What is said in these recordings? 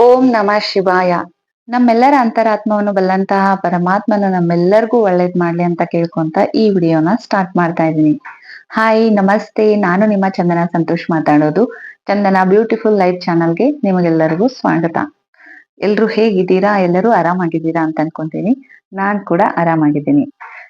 ಓಂ ನಮ ಶಿವಾಯ. ನಮ್ಮೆಲ್ಲರ ಅಂತರಾತ್ಮವನ್ನು ಬಲ್ಲಂತಹ ಪರಮಾತ್ಮನ ನಮ್ಮೆಲ್ಲರಿಗೂ ಒಳ್ಳೇದ್ ಮಾಡ್ಲಿ ಅಂತ ಕೇಳ್ಕೊಂತ ಈ ವಿಡಿಯೋನ ಸ್ಟಾರ್ಟ್ ಮಾಡ್ತಾ ಇದ್ದೀನಿ. ಹಾಯ್ ನಮಸ್ತೆ. ನಾನು ನಿಮ್ಮ ಚಂದನ ಸಂತೋಷ್ ಮಾತಾಡೋದು. ಚಂದನ ಬ್ಯೂಟಿಫುಲ್ ಲೈಫ್ ಚಾನಲ್ಗೆ ನಿಮಗೆಲ್ಲರಿಗೂ ಸ್ವಾಗತ. ಎಲ್ರು ಹೇಗಿದ್ದೀರಾ? ಎಲ್ಲರೂ ಆರಾಮಾಗಿದ್ದೀರಾ ಅಂತ ಅನ್ಕೊಂತೀನಿ. ನಾನ್ ಕೂಡ ಆರಾಮಾಗಿದ್ದೀನಿ.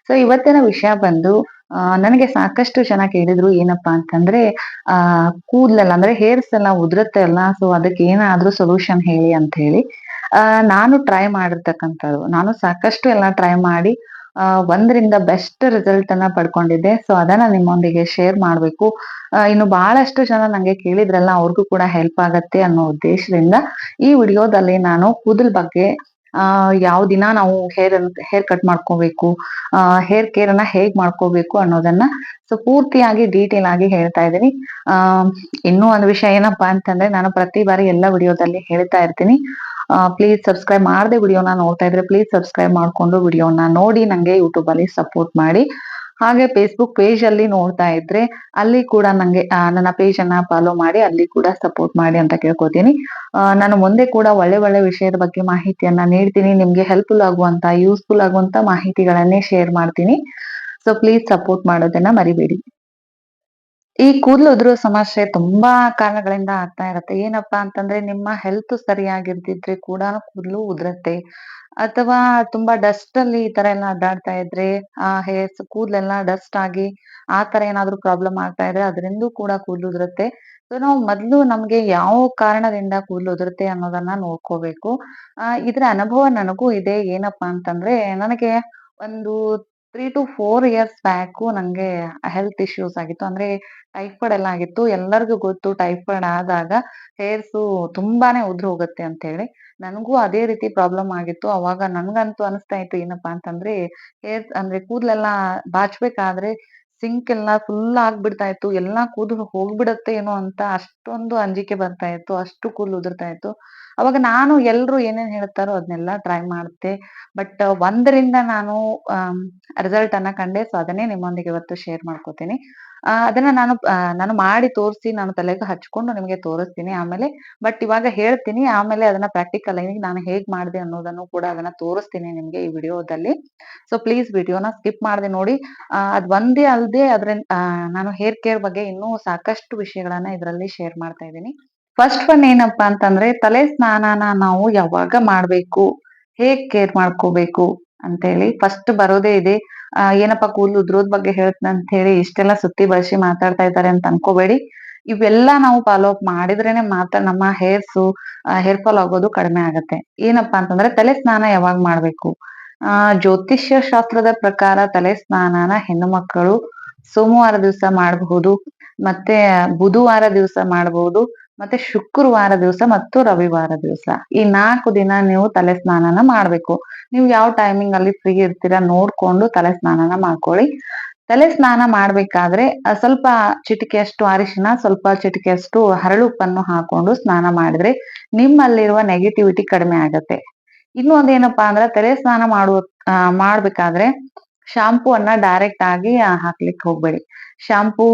ಸೊ ಇವತ್ತಿನ ವಿಷಯ ಬಂದು ನನಗೆ ಸಾಕಷ್ಟು ಜನ ಕೇಳಿದ್ರು, ಏನಪ್ಪಾ ಅಂತಂದ್ರೆ, ಆ, ಕೂದ್ಲೆಲ್ಲ, ಅಂದ್ರೆ ಹೇರ್ಸ್ ಎಲ್ಲ ಉದುರುತ್ತೆ ಅಲ್ಲ ಸೊ ಅದಕ್ಕೆ ಏನಾದ್ರೂ ಸೊಲ್ಯೂಷನ್ ಹೇಳಿ ಅಂತ ಹೇಳಿ, ಆ, ನಾನು ಟ್ರೈ ಮಾಡಿರ್ತಕ್ಕಂಥದ್ದು. ನಾನು ಸಾಕಷ್ಟು ಎಲ್ಲ ಟ್ರೈ ಮಾಡಿ ಒಂದರಿಂದ ಬೆಸ್ಟ್ ರಿಸಲ್ಟ್ ಅನ್ನ ಪಡ್ಕೊಂಡಿದ್ದೆ. ಸೊ ಅದನ್ನ ನಿಮ್ಮೊಂದಿಗೆ ಶೇರ್ ಮಾಡ್ಬೇಕು. ಇನ್ನು ಬಹಳಷ್ಟು ಜನ ನಂಗೆ ಕೇಳಿದ್ರಲ್ಲ, ಅವ್ರಿಗೂ ಕೂಡ ಹೆಲ್ಪ್ ಆಗತ್ತೆ ಅನ್ನೋ ಉದ್ದೇಶದಿಂದ ಈ ವಿಡಿಯೋದಲ್ಲಿ ನಾನು ಕೂದಲ್ ಬಗ್ಗೆ ಆ, ಯಾವ ದಿನ ನಾವು ಹೇರ್ ಹೇರ್ ಕಟ್ ಮಾಡ್ಕೋಬೇಕು, ಆ ಹೇರ್ ಕೇರ್ ಅನ್ನ ಹೇಗ್ ಮಾಡ್ಕೋಬೇಕು ಅನ್ನೋದನ್ನ ಸೊ ಪೂರ್ತಿಯಾಗಿ ಡೀಟೇಲ್ ಆಗಿ ಹೇಳ್ತಾ ಇದ್ದೀನಿ. ಆ, ಇನ್ನೂ ಒಂದು ವಿಷಯ ಏನಪ್ಪಾ ಅಂತಂದ್ರೆ ನಾನು ಪ್ರತಿ ಬಾರಿ ಎಲ್ಲ ವಿಡಿಯೋದಲ್ಲಿ ಹೇಳ್ತಾ ಇರ್ತೀನಿ. ಪ್ಲೀಸ್ ಸಬ್ಸ್ಕ್ರೈಬ್ ಮಾಡದೆ ವಿಡಿಯೋನ ನೋಡ್ತಾ ಇದ್ರೆ ಪ್ಲೀಸ್ ಸಬ್ಸ್ಕ್ರೈಬ್ ಮಾಡ್ಕೊಂಡು ವಿಡಿಯೋನ ನೋಡಿ ನಂಗೆ ಯೂಟ್ಯೂಬ್ ಅಲ್ಲಿ ಸಪೋರ್ಟ್ ಮಾಡಿ. ಹಾಗೆ ಫೇಸ್ಬುಕ್ ಪೇಜ್ ಅಲ್ಲಿ ನೋಡ್ತಾ ಇದ್ರೆ ಅಲ್ಲಿ ಕೂಡ ನಂಗೆ ನನ್ನ ಪೇಜ್ ಅನ್ನ ಫಾಲೋ ಮಾಡಿ ಅಲ್ಲಿ ಕೂಡ ಸಪೋರ್ಟ್ ಮಾಡಿ ಅಂತ ಕೇಳ್ಕೊತೀನಿ. ನಾನು ಮುಂದೆ ಕೂಡ ಒಳ್ಳೆ ಒಳ್ಳೆ ವಿಷಯದ ಬಗ್ಗೆ ಮಾಹಿತಿಯನ್ನ ನೀಡ್ತೀನಿ. ನಿಮ್ಗೆ ಹೆಲ್ಪ್ಫುಲ್ ಆಗುವಂತ ಯೂಸ್ಫುಲ್ ಆಗುವಂತ ಮಾಹಿತಿಗಳನ್ನೇ ಶೇರ್ ಮಾಡ್ತೀನಿ. ಸೊ ಪ್ಲೀಸ್ ಸಪೋರ್ಟ್ ಮಾಡೋದನ್ನ ಮರಿಬೇಡಿ. ಈ ಕೂದಲು ಉದುರೋ ಸಮಸ್ಯೆ ತುಂಬಾ ಕಾರಣಗಳಿಂದ ಆಗ್ತಾ ಇರತ್ತೆ. ಏನಪ್ಪಾ ಅಂತಂದ್ರೆ ನಿಮ್ಮ ಹೆಲ್ತ್ ಸರಿಯಾಗಿರ್ದಿದ್ರೆ ಕೂಡ ಕೂದಲು ಉದುರತ್ತೆ. ಅಥವಾ ತುಂಬಾ ಡಸ್ಟ್ ಅಲ್ಲಿ ಈ ತರ ಎಲ್ಲ ಅಡ್ಡಾಡ್ತಾ ಇದ್ರೆ, ಆ ಹೇರ್ಸ್ ಕೂದಲೆಲ್ಲ ಡಸ್ಟ್ ಆಗಿ ಆ ತರ ಏನಾದ್ರು ಪ್ರಾಬ್ಲಮ್ ಆಗ್ತಾ ಇದ್ರೆ ಅದರಿಂದ ಕೂಡ ಕೂದಲು ಉದುರುತ್ತೆ. ಸೊ ನಾವು ಮೊದ್ಲು ನಮ್ಗೆ ಯಾವ ಕಾರಣದಿಂದ ಕೂದಲು ಉದುರುತ್ತೆ ಅನ್ನೋದನ್ನ ನೋಡ್ಕೋಬೇಕು. ಆ, ಇದ್ರ ಅನುಭವ ನನಗೂ ಇದೆ. ಏನಪ್ಪಾ ಅಂತಂದ್ರೆ, ನನಗೆ ಒಂದು three to four years back ನಂಗೆ ಹೆಲ್ತ್ ಇಶ್ಯೂಸ್ ಆಗಿತ್ತು. ಅಂದ್ರೆ ಟೈಫಾಯ್ಡ್ ಎಲ್ಲ ಆಗಿತ್ತು. ಎಲ್ಲರಿಗೂ ಗೊತ್ತು ಟೈಫಾಯ್ಡ್ ಆದಾಗ ಹೇರ್ಸು ತುಂಬಾನೇ ಉದ್ರಿ ಹೋಗುತ್ತೆ ಅಂತ ಹೇಳಿ ನನಗೂ ಅದೇ ರೀತಿ ಪ್ರಾಬ್ಲಮ್ ಆಗಿತ್ತು. ಅವಾಗ ನನ್ಗಂತೂ ಅನಿಸ್ತಾ ಇತ್ತು, ಏನಪ್ಪಾ ಅಂತಂದ್ರೆ ಹೇರ್ ಅಂದ್ರೆ ಕೂದಲೆಲ್ಲ ಬಾಚ್ಬೇಕಾದ್ರೆ ಸಿಂಕ್ ಎಲ್ಲ ಫುಲ್ ಆಗ್ಬಿಡ್ತಾ ಇತ್ತು. ಎಲ್ಲಾ ಕೂದಲು ಹೋಗ್ಬಿಡತ್ತೆ ಏನೋ ಅಂತ ಅಷ್ಟೊಂದು ಅಂಜಿಕೆ ಬರ್ತಾ ಇತ್ತು. ಅಷ್ಟು ಕೂದಲು ಉದುರ್ತಾ ಇತ್ತು. ಅವಾಗ ನಾನು ಎಲ್ರು ಏನೇನ್ ಹೇಳ್ತಾರೋ ಅದನ್ನೆಲ್ಲ ಟ್ರೈ ಮಾಡ್ತೆ ಬಟ್ ಒಂದರಿಂದ ನಾನು ರಿಸಲ್ಟ್ ಅನ್ನ ಕಂಡೆ. ಸೊ ಅದನ್ನೇ ನಿಮ್ಮೊಂದಿಗೆ ಇವತ್ತು ಶೇರ್ ಮಾಡ್ಕೋತೀನಿ. ಅದನ್ನ ನಾನು ನಾನು ಮಾಡಿ ತೋರಿಸಿ ನಾನು ತಲೆಗೆ ಹಚ್ಕೊಂಡು ನಿಮಗೆ ತೋರಿಸ್ತೀನಿ ಆಮೇಲೆ ಬಟ್ ಇವಾಗ ಹೇಳ್ತೀನಿ ಆಮೇಲೆ ಅದನ್ನ ಪ್ರಾಕ್ಟಿಕಲ್ ಆಗಿ ನಾನು ಹೇಗ್ ಮಾಡಿದೆ ಅನ್ನೋದನ್ನು ಕೂಡ ಅದನ್ನ ತೋರಿಸ್ತೀನಿ ನಿಮ್ಗೆ ಈ ವಿಡಿಯೋದಲ್ಲಿ. ಸೊ ಪ್ಲೀಸ್ ವಿಡಿಯೋನ ಸ್ಕಿಪ್ ಮಾಡದೆ ನೋಡಿ. ಅದ್ ಒಂದೇ ಅಲ್ಲದೆ ಅದ್ರ ನಾನು ಹೇರ್ ಕೇರ್ ಬಗ್ಗೆ ಇನ್ನೂ ಸಾಕಷ್ಟು ವಿಷಯಗಳನ್ನ ಇದರಲ್ಲಿ ಶೇರ್ ಮಾಡ್ತಾ ಇದ್ದೀನಿ. ಫಸ್ಟ್ ಒನ್ ಏನಪ್ಪಾ ಅಂತಂದ್ರೆ, ತಲೆ ಸ್ನಾನನ ನಾವು ಯಾವಾಗ ಮಾಡ್ಬೇಕು? ಹೇಗ್ ಕೇರ್ ಮಾಡ್ಕೋಬೇಕು? ಅಂತ ಹೇಳಿ ಫಸ್ಟ್ ಬರೋದೇ ಇದೆ. ಆ, ಏನಪ್ಪಾ ಕೂದಲು ಉದ್ರೋದ್ ಬಗ್ಗೆ ಹೇಳ್ತೀನಿ ಅಂತ ಹೇಳಿ ಇಷ್ಟೆಲ್ಲ ಸುತ್ತಿ ಬಳಸಿ ಮಾತಾಡ್ತಾ ಇದ್ದಾರೆ ಅಂತ ಅನ್ಕೋಬೇಡಿ. ಇವೆಲ್ಲಾ ನಾವು ಫಾಲೋ ಅಪ್ ಮಾಡಿದ್ರೇನೆ ಮಾತ್ರ ನಮ್ಮ ಹೇರ್ಸ್ ಹೇರ್ ಫಾಲ್ ಆಗೋದು ಕಡಿಮೆ ಆಗತ್ತೆ. ಏನಪ್ಪಾ ಅಂತಂದ್ರೆ ತಲೆ ಸ್ನಾನ ಯಾವಾಗ ಮಾಡ್ಬೇಕು? ಆ, ಜ್ಯೋತಿಷ್ಯ ಶಾಸ್ತ್ರದ ಪ್ರಕಾರ ತಲೆ ಸ್ನಾನನ ಹೆಣ್ಣು ಮಕ್ಕಳು ಸೋಮವಾರ ದಿವಸ ಮಾಡಬಹುದು, ಮತ್ತೆ ಬುಧವಾರ ದಿವಸ ಮಾಡಬಹುದು ಮತ್ತೆ ಶುಕ್ರವಾರ ದಿವಸ ಮತ್ತು ರವಿವಾರ ದಿವಸ. ಈ ನಾಲ್ಕು ದಿನ ನೀವು ತಲೆ ಸ್ನಾನನ ಮಾಡ್ಬೇಕು. ನೀವು ಯಾವ ಟೈಮಿಂಗ್ ಅಲ್ಲಿ ಫ್ರೀ ಇರ್ತೀರಾ ನೋಡ್ಕೊಂಡು ತಲೆ ಸ್ನಾನನ ಮಾಡ್ಕೊಳ್ಳಿ. ತಲೆ ಸ್ನಾನ ಮಾಡ್ಬೇಕಾದ್ರೆ ಸ್ವಲ್ಪ ಚಿಟಿಕೆಯಷ್ಟು ಅರಿಶಿನ, ಸ್ವಲ್ಪ ಚಿಟಿಕೆಯಷ್ಟು ಹರಳುಪ್ಪನ್ನು ಹಾಕೊಂಡು ಸ್ನಾನ ಮಾಡಿದ್ರೆ ನಿಮ್ಮಲ್ಲಿರುವ ನೆಗೆಟಿವಿಟಿ ಕಡಿಮೆ ಆಗತ್ತೆ. ಇನ್ನು ಒಂದೇನಪ್ಪಾ ಅಂದ್ರೆ ತಲೆ ಸ್ನಾನ ಮಾಡುವ ಮಾಡ್ಬೇಕಾದ್ರೆ ಶಾಂಪೂ ಅನ್ನ ಡೈರೆಕ್ಟ್ ಆಗಿ ಹಾಕ್ಲಿಕ್ಕೆ ಹೋಗ್ಬೇಡಿ. ಶಾಂಪೂ